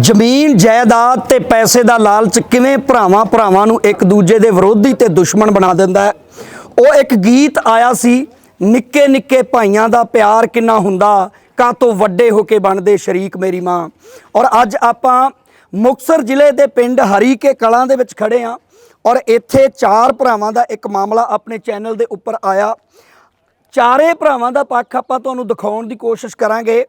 ਜ਼ਮੀਨ, ਜਾਇਦਾਦ ਤੇ ਪੈਸੇ ਦਾ ਲਾਲਚ ਕਿਵੇਂ ਭਰਾਵਾਂ ਭਰਾਵਾਂ ਨੂੰ ਇੱਕ ਦੂਜੇ ਦੇ ਵਿਰੋਧੀ ਤੇ ਦੁਸ਼ਮਣ ਬਣਾ ਦਿੰਦਾ ਹੈ? ਉਹ ਇੱਕ ਗੀਤ ਆਇਆ ਸੀ, ਨਿੱਕੇ ਨਿੱਕੇ ਭਾਈਆਂ ਦਾ ਪਿਆਰ ਕਿੰਨਾ ਹੁੰਦਾ ਕਾ ਤੋਂ ਵੱਡੇ ਹੋ ਕੇ ਬਣਦੇ ਸ਼ਰੀਕ ਮੇਰੀ ਮਾਂ? ਔਰ ਅੱਜ ਆਪਾਂ ਮੁਕਤਸਰ ਜ਼ਿਲ੍ਹੇ ਦੇ ਪਿੰਡ ਹਰੀਕੇ ਕਲਾਂ ਦੇ ਵਿੱਚ ਖੜੇ ਆ ਔਰ ਇੱਥੇ ਚਾਰ ਭਰਾਵਾਂ ਦਾ ਇੱਕ ਮਾਮਲਾ ਆਪਣੇ ਚੈਨਲ ਦੇ ਉੱਪਰ ਆਇਆ। ਚਾਰੇ ਭਰਾਵਾਂ ਦਾ ਪੱਖ ਆਪਾਂ ਤੁਹਾਨੂੰ ਦਿਖਾਉਣ ਦੀ ਕੋਸ਼ਿਸ਼ ਕਰਾਂਗੇ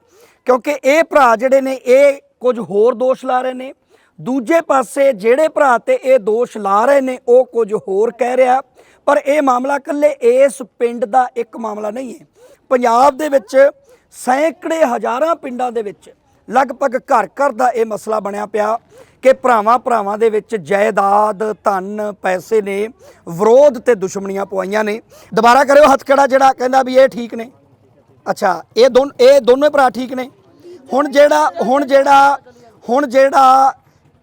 ਕਿਉਂਕਿ ਇਹ ਭਰਾ ਜਿਹੜੇ ਨੇ, ਇਹ ਕੁਝ ਹੋਰ ਦੋਸ਼ ਲਾ ਰਹੇ ਨੇ। ਦੂਜੇ ਪਾਸੇ ਜਿਹੜੇ ਭਰਾ ਤੇ ਇਹ ਦੋਸ਼ ਲਾ ਰਹੇ ਨੇ, ਉਹ ਕੁਝ ਹੋਰ ਕਹਿ ਰਿਹਾ। ਪਰ ਇਹ ਮਾਮਲਾ ਇਕੱਲੇ ਇਸ ਪਿੰਡ ਦਾ ਇੱਕ ਮਾਮਲਾ ਨਹੀਂ ਹੈ। ਪੰਜਾਬ ਦੇ ਵਿੱਚ ਸੈਂਕੜੇ ਹਜ਼ਾਰਾਂ ਪਿੰਡਾਂ ਦੇ ਵਿੱਚ ਲਗਭਗ ਘਰ ਘਰ ਦਾ ਇਹ ਮਸਲਾ ਬਣਿਆ ਪਿਆ ਕਿ ਭਰਾਵਾਂ ਭਰਾਵਾਂ ਦੇ ਵਿੱਚ ਜਾਇਦਾਦ, ਧਨ, ਪੈਸੇ ਨੇ, ਵਿਰੋਧ ਤੇ ਦੁਸ਼ਮਣੀਆਂ ਪਵਾਈਆਂ ਨੇ। ਦੁਬਾਰਾ ਕਰਿਓ ਹੱਥ ਹੱਥਕੜਾ ਜਿਹੜਾ ਕਹਿੰਦਾ ਵੀ ਇਹ ਠੀਕ ਨੇ। ਅੱਛਾ, ਇਹ ਦੋਨ ਇਹ ਦੋਨੋਂ ਭਰਾ ਠੀਕ ਨੇ? ਹੁਣ ਜਿਹੜਾ ਹੁਣ ਜਿਹੜਾ ਹੁਣ ਜਿਹੜਾ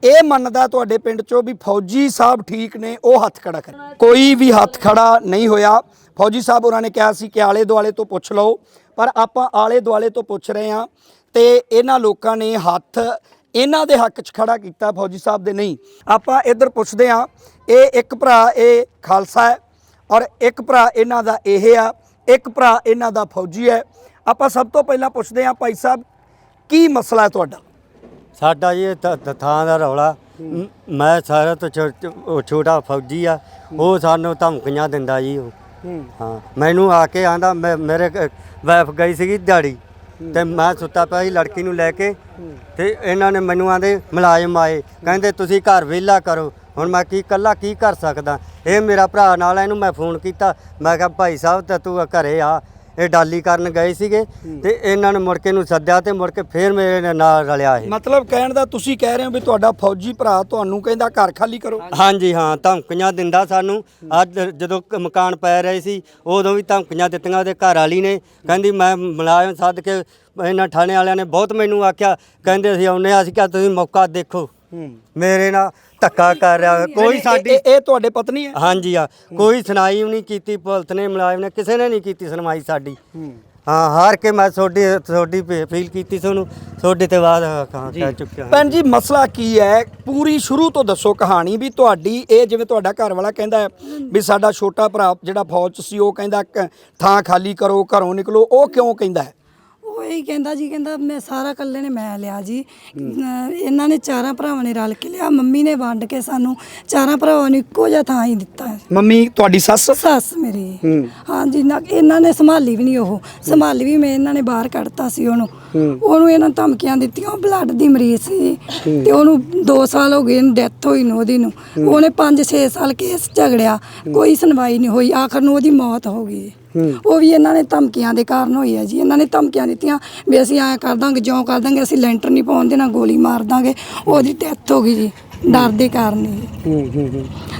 ਇਹ ਮੰਨਦਾ ਤੁਹਾਡੇ ਪਿੰਡ ਚੋਂ ਵੀ ਫੌਜੀ ਸਾਹਿਬ ਠੀਕ ਨੇ, ਉਹ ਹੱਥ ਖੜਾ ਕਰ। ਕੋਈ ਵੀ ਹੱਥ ਖੜਾ ਨਹੀਂ ਹੋਇਆ। ਫੌਜੀ ਸਾਹਿਬ ਉਹਨਾਂ ਨੇ ਕਿਹਾ ਸੀ ਕਿ ਆਲੇ ਦੁਆਲੇ ਤੋਂ ਪੁੱਛ ਲਓ, ਪਰ ਆਪਾਂ ਆਲੇ ਦੁਆਲੇ ਤੋਂ ਪੁੱਛ ਰਹੇ ਹਾਂ ਤੇ ਇਹਨਾਂ ਲੋਕਾਂ ਨੇ ਹੱਥ, ਇਹਨਾਂ ਦੇ ਹੱਕ 'ਚ ਖੜਾ ਕੀਤਾ ਫੌਜੀ ਸਾਹਿਬ ਦੇ ਨਹੀਂ। ਆਪਾਂ ਇੱਧਰ ਪੁੱਛਦੇ ਹਾਂ, ਇਹ ਇੱਕ ਭਰਾ, ਇਹ ਖਾਲਸਾ ਹੈ ਔਰ ਇੱਕ ਭਰਾ ਇਹਨਾਂ ਦਾ ਇਹ ਆ, ਇੱਕ ਭਰਾ ਇਹਨਾਂ ਦਾ ਫੌਜੀ ਹੈ। ਆਪਾਂ ਸਭ ਤੋਂ ਪਹਿਲਾਂ ਪੁੱਛਦੇ ਹਾਂ ਭਾਈ ਸਾਹਿਬ ਕੀ ਮਸਲਾ ਹੈ ਤੁਹਾਡਾ? ਸਾਡਾ ਜੀ ਇਹ ਥਾਂ ਦਾ ਰੌਲਾ। ਮ- ਮੈਂ ਸਾਰਾ ਤੋਂ ਛੋ- ਛੋਟਾ ਫੌਜੀ ਆ ਉਹ ਸਾਨੂੰ ਧਮਕੀਆਂ ਦਿੰਦਾ ਜੀ ਉਹ। ਹਾਂ। ਮੈਨੂੰ ਆ ਕੇ ਆਂਦਾ ਮੇਰੇ ਵਾਈਫ ਗਈ ਸੀਗੀ ਦਿਹਾੜੀ ਤੇ ਮੈਂ ਸੁੱਤਾ ਪਿਆ ਸੀ ਲੜਕੀ ਨੂੰ ਲੈ ਕੇ ਤੇ ਇਹਨਾਂ ਨੇ ਮੈਨੂੰ ਆਂਦੇ ਮੁਲਾਜ਼ਮ ਆਏ ਕਹਿੰਦੇ ਤੁਸੀਂ ਘਰ ਵਿਹਲਾ ਕਰੋ ਹੁਣ ਮੈਂ ਕੀ ਕੱਲਾ ਕੀ ਕਰ ਸਕਦਾ? ਇਹ ਮੇਰਾ ਭਰਾ ਨਾਲ ਆ, ਇਹਨੂੰ ਮੈਂ ਫੋਨ ਕੀਤਾ ਮੈਂ ਕਿਹਾ ਭਾਈ ਸਾਹਿਬ ਤੇ ਤੂੰ ਘਰੇ ਆ ਇਹ ਡਾਲੀ ਕਰਨ ਗਏ ਸੀਗੇ ਤੇ ਇਹਨਾਂ ਨੇ ਮੁੜ ਕੇ ਨੂੰ ਸੱਦਿਆ ਤੇ ਮੁੜ ਕੇ ਫੇਰ ਮੇਰੇ ਨਾਲ ਰਲਿਆ ਇਹ। ਮਤਲਬ ਕਹਿਣ ਦਾ ਤੁਸੀਂ ਕਹਿ ਰਹੇ ਹੋ ਵੀ ਤੁਹਾਡਾ ਫੌਜੀ ਭਰਾ ਤੁਹਾਨੂੰ ਕਹਿੰਦਾ ਘਰ ਖਾਲੀ ਕਰੋ? ਹਾਂਜੀ। ਹਾਂ ਧਮਕੀਆਂ ਦਿੰਦਾ ਸਾਨੂੰ। ਅੱਜ ਜਦੋਂ ਕ- ਮਕਾਨ ਪੈ ਰਹੇ ਸੀ ਉਦੋਂ ਵੀ ਧਮਕੀਆਂ ਦਿੱਤੀਆਂ ਉਹਦੇ ਘਰ ਵਾਲੀ ਨੇ। ਕਹਿੰਦੀ ਮੈਂ ਮੁਲਾਜ਼ਮ ਸੱਦ ਕੇ ਇਹਨਾਂ ਥਾਣੇ ਵਾਲਿਆਂ ਨੇ ਬਹੁਤ ਮੈਨੂੰ ਆਖਿਆ। ਕਹਿੰਦੇ ਅਸੀਂ ਆਉਨੇ ਆ ਅਸੀਂ ਕਿਹਾ ਤੁਸੀਂ ਮੌਕਾ ਦੇਖੋ। ਮੇਰੇ ਨਾਲ ਧੱਕਾ ਕਰ ਰਿਹਾ ਕੋਈ ਸਾਡੀ ਇਹ ਤੁਹਾਡੇ ਪਤਨੀ ਹੈ? ਹਾਂਜੀ ਆ ਕੋਈ ਸੁਣਾਈ ਵੀ ਨਹੀਂ ਕੀਤੀ ਪੁਲਿਸ ਨੇ ਮੁਲਾਜ਼ਮ ਨੇ ਕਿਸੇ ਨੇ ਨਹੀਂ ਕੀਤੀ ਸੁਣਵਾਈ ਸਾਡੀ। ਹਾਂ। ਹਾਰ ਕੇ ਮੈਂ ਤੁਹਾਡੀ ਤੁਹਾਡੀ ਫੀਲ ਕੀਤੀ ਤੁਹਾਨੂੰ ਤੁਹਾਡੇ ਤੇ ਬਾਅਦ ਕਹਿ ਚੁੱਕਿਆ ਭੈਣ ਜੀ ਮਸਲਾ ਕੀ ਹੈ? ਪੂਰੀ ਸ਼ੁਰੂ ਤੋਂ ਦੱਸੋ ਕਹਾਣੀ ਵੀ ਤੁਹਾਡੀ ਇਹ ਜਿਵੇਂ ਤੁਹਾਡਾ ਘਰ ਵਾਲਾ ਕਹਿੰਦਾ ਹੈ ਵੀ ਸਾਡਾ ਛੋਟਾ ਭਰਾ ਜਿਹੜਾ ਫੌਜ 'ਚ ਸੀ ਉਹ ਕਹਿੰਦਾ ਥਾਂ ਖਾਲੀ ਕਰੋ ਘਰੋਂ ਨਿਕਲੋ ਉਹ ਕਿਉਂ ਕਹਿੰਦਾ ਹੈ? ਉਹ ਇਹ ਕਹਿੰਦਾ ਜੀ ਕਹਿੰਦਾ ਮੈਂ ਸਾਰਾ ਇਕੱਲੇ ਨੇ ਮੈਂ ਲਿਆ ਜੀ। ਅਹ ਇਹਨਾਂ ਨੇ ਚਾਰਾਂ ਭਰਾਵਾਂ ਨੇ ਰਲ ਕੇ ਲਿਆ ਮੰਮੀ ਨੇ ਵੰਡ ਕੇ ਸਾਨੂੰ ਚਾਰਾਂ ਭਰਾਵਾਂ ਨੂੰ ਇੱਕੋ ਜਿਹਾ ਥਾਂ ਹੀ ਦਿੱਤਾ। ਹੈ ਮੰਮੀ ਤੁਹਾਡੀ ਸੱਸ? ਸੱਸ ਮੇਰੀ। ਹਾਂਜੀ ਨਾ ਇਹਨਾਂ ਨੇ ਸੰਭਾਲੀ ਵੀ ਨਹੀਂ ਉਹ। ਸੰਭਾਲੀ ਵੀ ਮੈਂ ਇਹਨਾਂ ਨੇ ਬਾਹਰ ਕੱਢਤਾ ਸੀ ਉਹਨੂੰ। ਉਹਨੂੰ ਇਹਨਾਂ ਧਮਕੀਆਂ ਦਿੱਤੀਆਂ ਉਹ ਬਲੱਡ ਦੀ ਮਰੀਜ਼ ਸੀ। ਤੇ ਉਹਨੂੰ 2 ਸਾਲ ਹੋ ਗਏ ਡੈਥ ਹੋਈ ਨੂੰ ਉਹਦੀ ਨੂੰ। ਉਹਨੇ 5-6 ਸਾਲ ਕੇਸ ਝਗੜਿਆ ਕੋਈ ਸੁਣਵਾਈ ਨਹੀਂ ਹੋਈ ਆਖਰ ਨੂੰ ਉਹਦੀ ਮੌਤ ਹੋ ਗਈ। ਉਹ ਵੀ ਇਹਨਾਂ ਨੇ ਧਮਕੀਆਂ ਦੇ ਕਾਰਨ ਹੋਈ ਹੈ ਜੀ। ਇਹਨਾਂ ਨੇ ਧਮਕੀਆਂ ਦਿੱਤੀਆਂ ਵੀ ਅਸੀਂ ਐਂ ਕਰ ਦਾਂਗੇ ਜਿਉਂ ਕਰ ਦਾਂਗੇ ਅਸੀਂ ਲੈਂਟਰ ਨਹੀਂ ਪਾਉਣ ਦੇਣਾ ਗੋਲੀ ਮਾਰ ਦਾਂਗੇ। ਉਹਦੀ ਡੈਥ ਹੋ ਗਈ ਜੀ। ਡਰ ਦੇ ਕਾਰਨ ਹੀ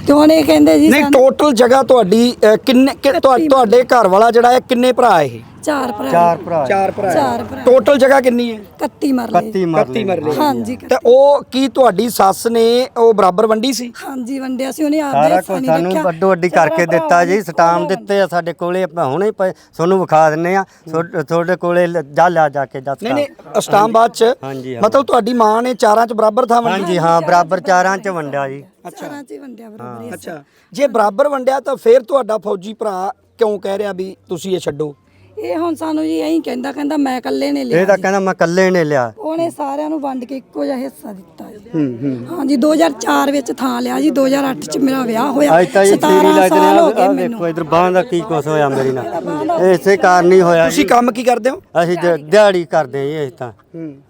ਤੇ ਹੁਣ ਇਹ ਕਹਿੰਦੇ ਜੀ ਨਹੀਂ ਸਾਨੂੰ ਟੋਟਲ ਜਗ੍ਹਾ ਤੁਹਾਡੀ ਕਿੰਨੇ ਕਿ- ਤੁਹਾ- ਤੁਹਾਡੇ ਘਰ ਵਾਲਾ ਜਿਹੜਾ ਹੈ ਕਿੰਨੇ ਭਰਾ ਇਹ? ਚਾਰ ਭਰਾ ਚਾਰ ਭਰਾ। ਚਾਰ ਭਰਾ। ਚਾਰ ਭਰਾ। ਟੋਟਲ ਜਗ੍ਹਾ ਕਿੰਨੀ ਹੈ? 31 ਮਰਲੇ 31 ਮਰਲੇ ਮਰਲੇ। ਹਾਂਜੀ। ਤੇ ਉਹ ਕੀ ਤੁਹਾਡੀ ਸੱਸ ਨੇ ਉਹ ਬਰਾਬਰ ਵੰਡੀ ਸੀ? ਹਾਂਜੀ ਵੰਡਿਆ ਸੀ। ਉਹਨੇ ਆਪਦੇ ਸਾਰਾ ਕੁਝ ਸਾਨੂੰ ਵੱਡੋ ਵੱਡੀ ਕਰਕੇ ਦਿੱਤਾ ਜੀ। ਸਟਾਮ ਦਿੱਤੇ ਆ ਸਾਡੇ ਕੋਲੇ। ਆਪਾਂ ਹੁਣੇ ਪਏ। ਤੁਹਾਨੂੰ ਵਿਖਾ ਦਿੰਨੇ ਆ। ਤੁਹਾਡੇ- ਤੁਹਾਡੇ ਕੋਲੇ ਲ- ਜਾ ਲਿਆ ਜਾ ਕੇ ਦੱਸ ਨਹੀਂ ਨਹੀਂ ਅਸਟਾਮਾਬਾਦ ਚ ਹਾਂਜੀ, ਹਾਂ। ਮਤਲਬ ਤੁਹਾਡੀ ਮਾਂ ਨੇ ਚਾਰਾਂ ਚ ਬਰਾਬਰ ਥਾਂ ਵੰਡੀ? ਹਾਂਜੀ ਹਾਂ ਬਰਾਬਰ ਚਾਰਾਂ ਚ ਵੰਡਿਆ ਜੀ। ਚਾਰਾਂ ਚ ਹੀ ਵੰਡਿਆ ਬਰਾਬਰ ਹੀ। ਅੱਛਾ। ਜੇ ਬਰਾਬਰ ਵੰਡਿਆ ਤਾਂ ਫਿਰ ਤੁਹਾਡਾ ਫੌਜੀ ਭਰਾ ਕਿਉਂ ਕਹਿ ਰਿਹਾ ਵੀ ਤੁਸੀਂ ਇਹ ਛੱਡੋ? ਇਹ ਹੁਣ ਸਾਨੂੰ ਜੀ ਐਂ ਕਹਿੰਦਾ ਕਹਿੰਦਾ ਮੈਂ ਇਕੱਲੇ ਨੇ ਲਿਆ ਇਹ ਤਾਂ ਕਹਿੰਦਾ ਮੈਂ ਇਕੱਲੇ ਨੇ ਲਿਆ। ਉਹਨੇ ਸਾਰਿਆਂ ਨੂੰ ਵੰਡ ਕੇ ਇੱਕੋ ਜਿਹਾ ਹਿੱਸਾ ਦਿੱਤਾ ਜੀ। ਹਾਂਜੀ 2004 ਵਿੱਚ ਥਾਂ ਲਿਆ ਜੀ 2008 ਚ ਮੇਰਾ ਵਿਆਹ ਹੋਇਆ। ਅੱਜ ਤਾਂ ਇਹ 17 ਸੀਰੀ ਲੱਗਦੇ ਸਾਲ ਹੋ ਨੇ ਗਏ ਆ ਮੈਨੂੰ। ਦੇਖੋ ਇਧਰ ਬਾਹਾਂ ਦਾ ਕੀ ਕੁਛ ਹੋਇਆ ਮੇਰੀ ਨਾਲ। ਇਹ ਇਸੇ ਕਾਰਨ ਹੀ ਹੋਇਆ ਤੁਸੀਂ ਕੰਮ ਕੀ ਕਰਦੇ ਹੋ? ਅਸੀਂ ਦ- ਦਿਹਾੜੀ ਕਰਦੇ ਹਾਂ ਜੀ ਅਸੀਂ ਤਾਂ।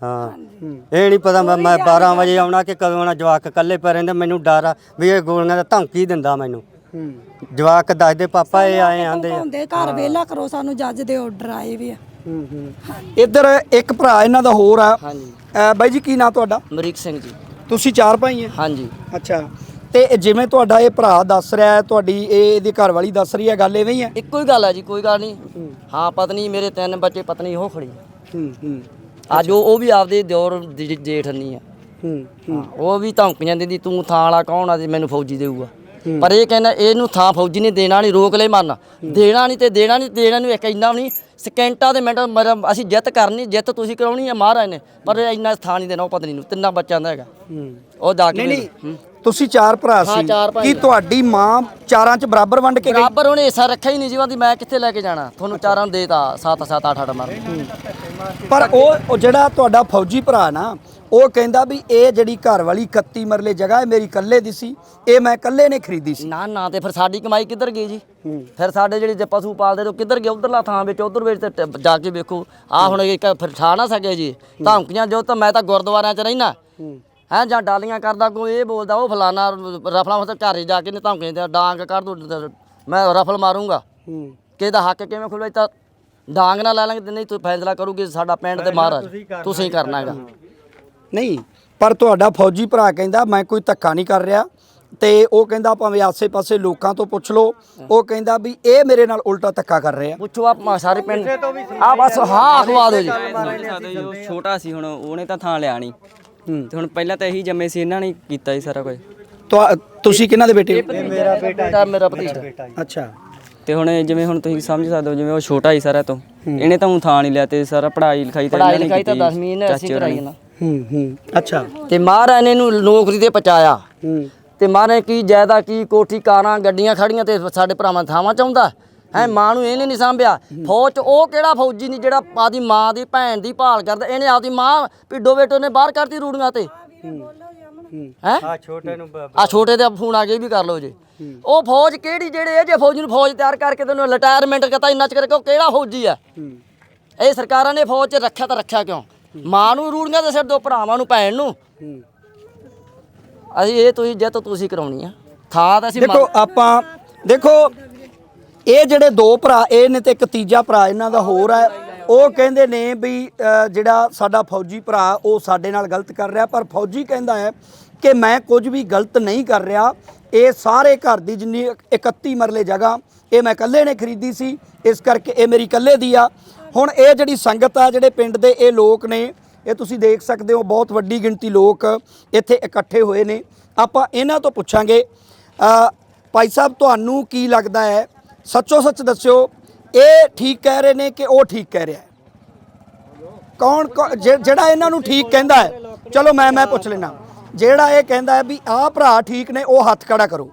ਹਾਂ। ਇਹ ਨਹੀਂ ਪਤਾ ਮੈਂ ਮੈਂ 12 ਵਜੇ ਆਉਣਾ ਕਿ ਕਦੋਂ ਆਉਣਾ ਜਵਾਕ ਇਕੱਲੇ ਪੈ ਰਹਿੰਦੇ ਮੈਨੂੰ ਡਰ ਆ ਵੀ ਇਹ ਗੋਲੀਆਂ ਦਾ ਧਮਕੀ ਦਿੰਦਾ ਮੈਨੂੰ। ਜਵਾਕ ਦੱਸਦੇ ਪਾਪਾ ਇਹ ਆਏ ਆਂਦੇ ਆ। ਹੁੰਦੇ ਘਰ ਵਿਹਲਾ ਕਰੋ ਸਾਨੂੰ ਜੱਜ ਦੇ ਆਰਡਰ ਆਏ ਵੀ ਆ। ਇੱਧਰ ਇੱਕ ਭਰਾ ਇਹਨਾਂ ਦਾ ਹੋਰ ਆ। ਅ, ਬਾਈ ਜੀ ਕੀ ਨਾਂ ਤੁਹਾਡਾ? ਅਮਰੀਕ ਸਿੰਘ ਜੀ। ਤੁਸੀਂ ਚਾਰ ਭਾਈ ਹੈ ਹਾਂਜੀ। ਅੱਛਾ। ਤੇ ਜਿਵੇਂ ਤੁਹਾਡਾ ਇਹ ਭਰਾ ਦੱਸ ਰਿਹਾ ਹੈ ਤੁਹਾਡੀ ਇਹ ਇਹਦੀ ਘਰ ਵਾਲੀ ਦੱਸ ਰਹੀ ਹੈ ਗੱਲ ਐਵੇਂ ਹੀ ਹੈ ਇੱਕੋ ਹੀ ਗੱਲ ਹੈ ਜੀ ਕੋਈ ਗੱਲ ਨਹੀਂ। ਹਾਂ। ਪਤਨੀ ਮੇਰੇ ਤਿੰਨ ਬੱਚੇ ਪਤਨੀ ਉਹ ਖੜੀ ਹੂੰ ਹੂੰ। ਅੱਜ ਉਹ ਉਹ ਵੀ ਆਪਦੇ ਦਿਓਰ ਦੀ ਜੇਠ ਨਹੀਂ ਆ। ਹੂੰ। ਹਾਂ, ਉਹ ਵੀ ਧਮਕੀਆਂ ਦਿੰਦੀ ਤੂੰ ਥਾਂ ਵਾਲਾ ਕੌਣ ਆ ਜੀ ਮੈਨੂੰ ਫੌਜੀ ਦੇਊਗਾ? ਪਰ ਇਹ ਕਹਿੰਦਾ ਇਹਨੂੰ ਥਾਂ ਫੌਜੀ ਨੇ ਦੇਣਾ ਨਹੀਂ ਰੋਕ ਲੈ ਮਨ। ਦੇਣਾ ਨਹੀਂ ਤੇ ਦੇਣਾ ਨਹੀਂ ਦੇਣਾ ਨੂੰ ਇੱਕ ਇੰਨਾ ਨਹੀਂ ਸਕਿੰਟਾਂ ਦੇ ਮਿੰਟ ਅਸੀਂ ਜਿੱਤ ਕਰਨੀ ਜਿੱਤ ਤੁਸੀਂ ਕਰਾਉਣੀ ਹੈ ਮਹਾਰਾਜ ਨੇ ਪਰ ਇੰਨਾ ਥਾਂ ਨਹੀਂ ਦੇਣਾ ਉਹ ਪਤਨੀ ਨੂੰ ਤਿੰਨਾਂ ਬੱਚਿਆਂ ਦਾ ਹੈਗਾ। ਉਹ ਜਾ ਕੇ ਨਹੀਂ ਤੁਸੀਂ ਚਾਰ ਭਰਾ ਸੀ ਕੀ। ਤੁਹਾਡੀ ਮਾਂ ਚਾਰਾਂ ਚ ਬਰਾਬਰ ਵੰਡ ਕੇ ਗਈ? ਬਰਾਬਰ ਉਹਨੇ ਹਿੱਸਾ ਰੱਖਿਆ ਹੀ ਨਹੀਂ ਜੀਵਾਂ ਦੀ ਮੈਂ ਕਿੱਥੇ ਲੈ ਕੇ ਜਾਣਾ? ਤੁਹਾਨੂੰ ਚਾਰਾਂ ਨੂੰ ਦੇਤਾ 7 7 8 8 ਮਾਰ। ਪਰ ਉਹ ਜਿਹੜਾ ਤੁਹਾਡਾ ਫੌਜੀ ਭਰਾ ਨਾ ਉਹ ਕਹਿੰਦਾ ਵੀ ਇਹ ਜਿਹੜੀ ਘਰ ਵਾਲੀ 31 ਮਰਲੇ ਜਗ੍ਹਾ ਹੈ ਮੇਰੀ ਇਕੱਲੇ ਦੀ ਸੀ ਇਹ ਮੈਂ ਇਕੱਲੇ ਨੇ ਖਰੀਦੀ ਸੀ। ਨਾ ਨਾ ਤੇ ਫਿਰ ਸਾਡੀ ਕਮਾਈ ਕਿੱਧਰ ਗਈ ਜੀ? ਫਿਰ ਸਾਡੇ ਜਿਹੜੇ ਜੇ ਪਸ਼ੂ ਪਾਲਦੇ ਤੋਂ ਕਿੱਧਰ ਗਏ? ਉਧਰਲਾ ਥਾਂ ਵਿੱਚ ਉਧਰ ਵਿੱਚ ਤੇ ਟ- ਜਾ ਕੇ ਵੇਖੋ। ਆ ਹੁਣ ਇੱਕ ਫਿਰ ਠਾ ਨਾ ਸਕੇ ਜੀ। ਧਮਕੀਆਂ ਜੋ ਤਾਂ ਮੈਂ ਤਾਂ ਗੁਰਦੁਆਰਿਆਂ 'ਚ ਰਹਿਣਾ ਹੈ। ਜਾਂ ਡਾਲੀਆਂ ਕਰਦਾ ਕੋਈ ਇਹ ਬੋਲਦਾ ਉਹ ਫਲਾਣਾ ਰਫਲਾ ਮਤਲਬ ਘਰੇ ਜਾ ਕੇ ਨੇ ਧਮਕੀਆਂ ਦੇ ਡਾਂਗ ਕਰ ਦੂ ਮੈਂ ਰਫਲ ਮਾਰੂੰਗਾ। ਕਿ ਇਹਦਾ ਹੱਕ ਕਿਵੇਂ ਖੁੱਲ੍ਹਾ ਤਾਂ ਡਾਂਗ ਨਾ ਲੈ ਲਾਂਗੇ ਤੇ ਨਹੀਂ ਤੂੰ ਫੈਸਲਾ ਕਰੂਗੀ ਸਾਡਾ ਪਿੰਡ ਤੇ ਮਹਾਰਾਜ। ਤੁਸੀਂ ਕਰਨਾ ਹੈਗਾ। ਨਹੀਂ ਪਰ ਤੁਹਾਡਾ ਫੌਜੀ ਭਰਾ ਕਹਿੰਦਾ ਮੈਂ ਕੋਈ ਧੱਕਾ ਨਹੀਂ ਕਰ ਰਿਹਾ। ਤੇ ਉਹ ਕਹਿੰਦਾ ਭਾਵੇਂ ਆਸੇ-ਪਾਸੇ ਲੋਕਾਂ ਤੋਂ ਪੁੱਛ ਲਓ। ਉਹ ਕਹਿੰਦਾ ਵੀ ਇਹ ਮੇਰੇ ਨਾਲ ਉਲਟਾ ਧੱਕਾ ਕਰ ਰਹੇ। ਆ ਪੁੱਛੋ ਆਪ ਸਾਰੇ ਪਿੰਡ। ਆ ਬਸ ਹਾਂ ਅਖਵਾ ਦਿਓ ਜੀ। ਸਾਡੇ ਜੋ ਛੋਟਾ ਸੀ ਹੁਣ ਉਹਨੇ ਤਾਂ ਥਾਂ ਲਿਆ ਨਹੀਂ। ਤੇ ਹੁਣ ਪਹਿਲਾਂ ਤਾਂ ਇਹੀ ਜੰਮੇ ਸੀ ਇਹਨਾਂ ਨੇ ਕੀਤਾ ਹੀ ਸਾਰਾ ਕੁਝ। ਤੁਹਾ- ਤੁਸੀਂ ਕਿਹਨਾਂ ਦੇ ਬੇਟੇ ਹੋ? ਮੇਰਾ ਬੇਟਾ ਮੇਰਾ ਭਤੀਜਾ ਅੱਛਾ। ਤੇ ਹੁਣ ਜਿਵੇਂ ਹੁਣ ਤੁਸੀਂ ਸਮਝ ਸਕਦੇ ਹੋ ਜਿਵੇਂ ਉਹ ਛੋਟਾ ਹੀ ਸਾਰਾ ਤੋਂ। ਇਹਨੇ ਤਾਂ ਹੁਣ ਥਾਂ ਨਹੀਂ ਲਿਆ ਤੇ ਸਾਰਾ ਪੜ੍ਹਾਈ ਲਿਖਾਈ ਤਾਂ ਪੜਾਈ ਇਹਨਾਂ ਨੇ ਲਿਖਾਈ ਤਾਂ ਕੀਤੀ, 10ਵੀਂ ਇਹਨੇ ਅਸੀਂ ਚਾਚੇ ਹੋਰਾਂ ਕਰਾਈ ਨੇ। ਨਾ। ਹੂੰ ਹੂੰ ਅੱਛਾ। ਤੇ ਮਹਾਰਾਜ ਨੇ ਇਹਨੂੰ ਨੌਕਰੀ ਤੇ ਪਹੁੰਚਾਇਆ। ਹੂੰ। ਤੇ ਮਹਾਰਾਜ ਕੀ ਜਾਇਦਾ ਕੀ ਕੋਠੀ ਕਾਰਾਂ ਗੱਡੀਆਂ ਖੜੀਆਂ ਤੇ ਸਾਡੇ ਭਰਾਵਾਂ ਥਾਵਾਂ ਚਾਹੁੰਦਾ ਹੈ ਮਾਂ ਨੂੰ ਇਹਨੇ ਨਹੀਂ ਸਾਂਭਿਆ। ਫੌਜ 'ਚ ਉਹ ਕਿਹੜਾ ਫੌਜੀ ਨਹੀਂ ਜਿਹੜਾ ਆਦੀ ਮਾਂ ਦੀ ਭੈਣ ਦੀ ਭਾਲ ਕਰਦਾ ਇਹਨੇ ਆਪਦੀ ਮਾਂ ਪਿੱਡੋ ਬੇਟੋ ਨੇ ਬਾਹਰ ਕਰਤੀ ਰੂੜੀਆਂ ਤੇ। ਹੈ ਆ ਛੋਟੇ ਨੂੰ ਆ ਛੋਟੇ ਦੇ ਫੋਨ ਆ ਕੇ ਵੀ ਕਰ ਲਓ ਜੀ। ਉਹ ਫੌਜ ਕਿਹੜੀ ਜਿਹੜੇ ਇਹ ਜੇ ਫੌਜ ਨੂੰ ਫੌਜ ਤਿਆਰ ਕਰਕੇ ਤੈਨੂੰ ਰਿਟਾਇਰਮੈਂਟ ਕਰਤਾ ਇੰਨਾ ਚ ਕਰਕੇ ਉਹ ਕਿਹੜਾ ਫੌਜੀ ਆ? ਇਹ ਸਰਕਾਰਾਂ ਨੇ ਫੌਜ 'ਚ ਰੱਖਿਆ ਤਾਂ ਰੱਖਿਆ ਕਿਉਂ? ਮਾਂ ਨੂੰ ਰੂੜੀਆਂ ਤੇ ਸਿਰ ਦੋ ਭਰਾਵਾਂ ਨੂੰ ਭੈਣ ਨੂੰ। ਅਸੀਂ ਇਹ ਤੁਸੀਂ ਜਿੱਤ ਤੁਸੀਂ ਕਰਾਉਣੀ ਆ। ਥਾਂ ਤਾਂ ਅਸੀਂ ਦੇਖੋ ਆਪਾਂ ਦੇਖੋ ਇਹ ਜਿਹੜੇ ਦੋ ਭਰਾ ਇਹ ਨੇ ਤੇ ਇੱਕ ਤੀਜਾ ਭਰਾ ਇਹਨਾਂ ਦਾ ਹੋਰ ਹੈ ਉਹ ਕਹਿੰਦੇ ਨੇ ਵੀ ਜਿਹੜਾ ਸਾਡਾ ਫੌਜੀ ਭਰਾ ਉਹ ਸਾਡੇ ਨਾਲ ਗਲਤ ਕਰ ਰਿਹਾ। ਪਰ ਫੌਜੀ ਕਹਿੰਦਾ ਹੈ ਕਿ ਮੈਂ ਕੁਝ ਵੀ ਗਲਤ ਨਹੀਂ ਕਰ ਰਿਹਾ। ਇਹ ਸਾਰੇ ਘਰ ਦੀ ਜਿੰਨੀ 31 ਮਰਲੇ ਜਗ੍ਹਾ ਇਹ ਮੈਂ ਇਕੱਲੇ ਨੇ ਖਰੀਦੀ ਸੀ। ਇਸ ਕਰਕੇ ਇਹ ਮੇਰੀ ਇਕੱਲੇ ਦੀ ਆ। ਹੁਣ ਇਹ ਜਿਹੜੀ ਸੰਗਤ ਆ, ਜਿਹੜੇ ਪਿੰਡ ਦੇ ਇਹ ਲੋਕ ਨੇ, ਇਹ ਤੁਸੀਂ ਦੇਖ ਸਕਦੇ ਹੋ, ਬਹੁਤ ਵੱਡੀ ਗਿਣਤੀ ਲੋਕ ਇੱਥੇ ਇਕੱਠੇ ਹੋਏ ਨੇ। ਆਪਾਂ ਇਹਨਾਂ ਤੋਂ ਪੁੱਛਾਂਗੇ ਭਾਈ ਸਾਹਿਬ, ਤੁਹਾਨੂੰ ਕੀ ਲੱਗਦਾ ਹੈ? ਸੱਚੋ ਸੱਚ ਦੱਸਿਓ, ਇਹ ਠੀਕ ਕਹਿ ਰਹੇ ਨੇ ਕਿ ਉਹ ਠੀਕ ਕਹਿ ਰਿਹਾ ਹੈ? ਕੌਣ ਕੌ- ਜਿਹੜਾ ਇਹਨਾਂ ਨੂੰ ਠੀਕ ਕਹਿੰਦਾ ਹੈ? ਚਲੋ ਮੈਂ ਮੈਂ ਪੁੱਛ ਲੈਣਾ ਜਿਹੜਾ ਇਹ ਕਹਿੰਦਾ ਹੈ ਵੀ ਆਹ ਭਰਾ ਠੀਕ ਨੇ, ਉਹ ਹੱਥ ਖੜਾ ਕਰੋ।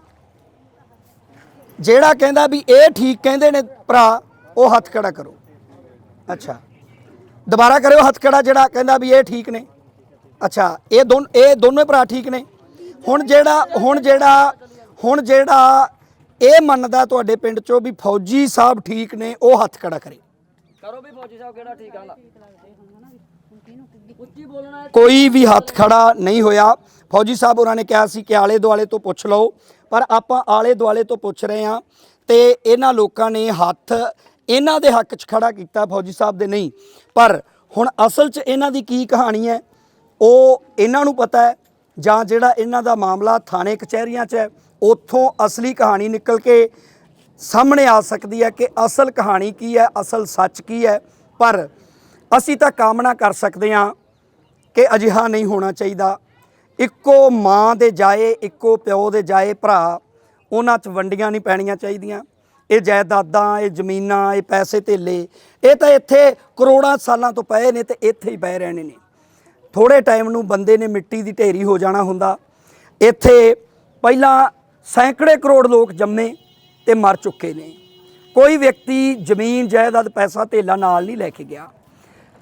ਜਿਹੜਾ ਕਹਿੰਦਾ ਵੀ ਇਹ ਠੀਕ ਕਹਿੰਦੇ ਨੇ ਭਰਾ, ਉਹ ਹੱਥ ਖੜਾ ਕਰੋ। ਅੱਛਾ। ਦੁਬਾਰਾ ਕਰਿਓ ਹੱਥ ਖੜਾ ਜਿਹੜਾ ਕਹਿੰਦਾ ਵੀ ਇਹ ਠੀਕ ਨੇ। ਅੱਛਾ ਇਹ ਦੋਨ ਇਹ ਦੋਨੋਂ ਭਰਾ ਠੀਕ ਨੇ। ਹੁਣ ਜਿਹੜਾ ਹੁਣ ਜਿਹੜਾ ਹੁਣ ਜਿਹੜਾ ਇਹ ਮੰਨਦਾ ਤੁਹਾਡੇ ਪਿੰਡ ਚੋਂ ਵੀ ਫੌਜੀ ਸਾਹਿਬ ਠੀਕ ਨੇ ਉਹ ਹੱਥ ਖੜਾ ਕਰੇ? ਕਰੋ ਵੀ ਫੌਜੀ ਸਾਹਿਬ ਕਿਹੜਾ ਠੀਕ ਆਂਦਾ ਉੱਚੀ ਬੋਲਣਾ ਕੋਈ ਵੀ ਹੱਥ ਖੜਾ ਨਹੀਂ ਹੋਇਆ। ਫੌਜੀ ਸਾਹਿਬ ਉਹਨਾਂ ਨੇ ਕਿਹਾ ਸੀ ਕਿ ਆਲੇ ਦੁਆਲੇ ਤੋਂ ਪੁੱਛ ਲਓ। ਪਰ ਆਪਾਂ ਆਲੇ ਦੁਆਲੇ ਤੋਂ ਪੁੱਛ ਰਹੇ ਹਾਂ ਤੇ ਇਹਨਾਂ ਲੋਕਾਂ ਨੇ ਹੱਥ ਇਹਨਾਂ ਦੇ ਹੱਕ 'ਚ ਖੜਾ ਕੀਤਾ ਫੌਜੀ ਸਾਹਿਬ ਦੇ ਨਹੀਂ। ਪਰ ਹੁਣ ਅਸਲ 'ਚ ਇਹਨਾਂ ਦੀ ਕੀ ਕਹਾਣੀ ਹੈ, ਉਹ ਇਹਨਾਂ ਨੂੰ ਪਤਾ ਹੈ, ਜਾਂ ਜਿਹੜਾ ਇਹਨਾਂ ਦਾ ਮਾਮਲਾ ਥਾਣੇ ਕਚਹਿਰੀਆਂ 'ਚ ਹੈ, ਉੱਥੋਂ ਅਸਲੀ ਕਹਾਣੀ ਨਿਕਲ ਕੇ ਸਾਹਮਣੇ ਆ ਸਕਦੀ ਹੈ ਕਿ ਅਸਲ ਕਹਾਣੀ ਕੀ ਹੈ, ਅਸਲ ਸੱਚ ਕੀ ਹੈ। ਪਰ ਅਸੀਂ ਤਾਂ ਕਾਮਨਾ ਕਰ ਸਕਦੇ ਹਾਂ ਕਿ ਅਜਿਹਾ ਨਹੀਂ ਹੋਣਾ ਚਾਹੀਦਾ। ਇੱਕੋ ਮਾਂ ਦੇ ਜਾਏ, ਇੱਕੋ ਪਿਓ ਦੇ ਜਾਏ ਭਰਾ, ਉਹਨਾਂ 'ਚ ਵੰਡੀਆਂ ਨਹੀਂ ਪੈਣੀਆਂ ਚਾਹੀਦੀਆਂ। ਇਹ ਜਾਇਦਾਦਾਂ, ਇਹ ਜ਼ਮੀਨਾਂ, ਇਹ ਪੈਸੇ ਧੇਲੇ, ਇਹ ਤਾਂ ਇੱਥੇ ਕਰੋੜਾਂ ਸਾਲਾਂ ਤੋਂ ਪਏ ਨੇ ਤੇ ਇੱਥੇ ਹੀ ਪਏ ਰਹਿਣੇ ਨੇ। ਥੋੜੇ ਟਾਈਮ ਨੂੰ ਬੰਦੇ ਨੇ ਮਿੱਟੀ ਦੀ ਢੇਰੀ ਹੋ ਜਾਣਾ ਹੁੰਦਾ। ਇੱਥੇ ਪਹਿਲਾਂ ਸੈਂਕੜੇ ਕਰੋੜ ਲੋਕ ਜੰਮੇ ਤੇ ਮਰ ਚੁੱਕੇ ਨੇ। ਕੋਈ ਵਿਅਕਤੀ ਜ਼ਮੀਨ, ਜਾਇਦਾਦ, ਪੈਸਾ, ਧੇਲਾ ਨਾਲ ਨਹੀਂ ਲੈ ਕੇ ਗਿਆ।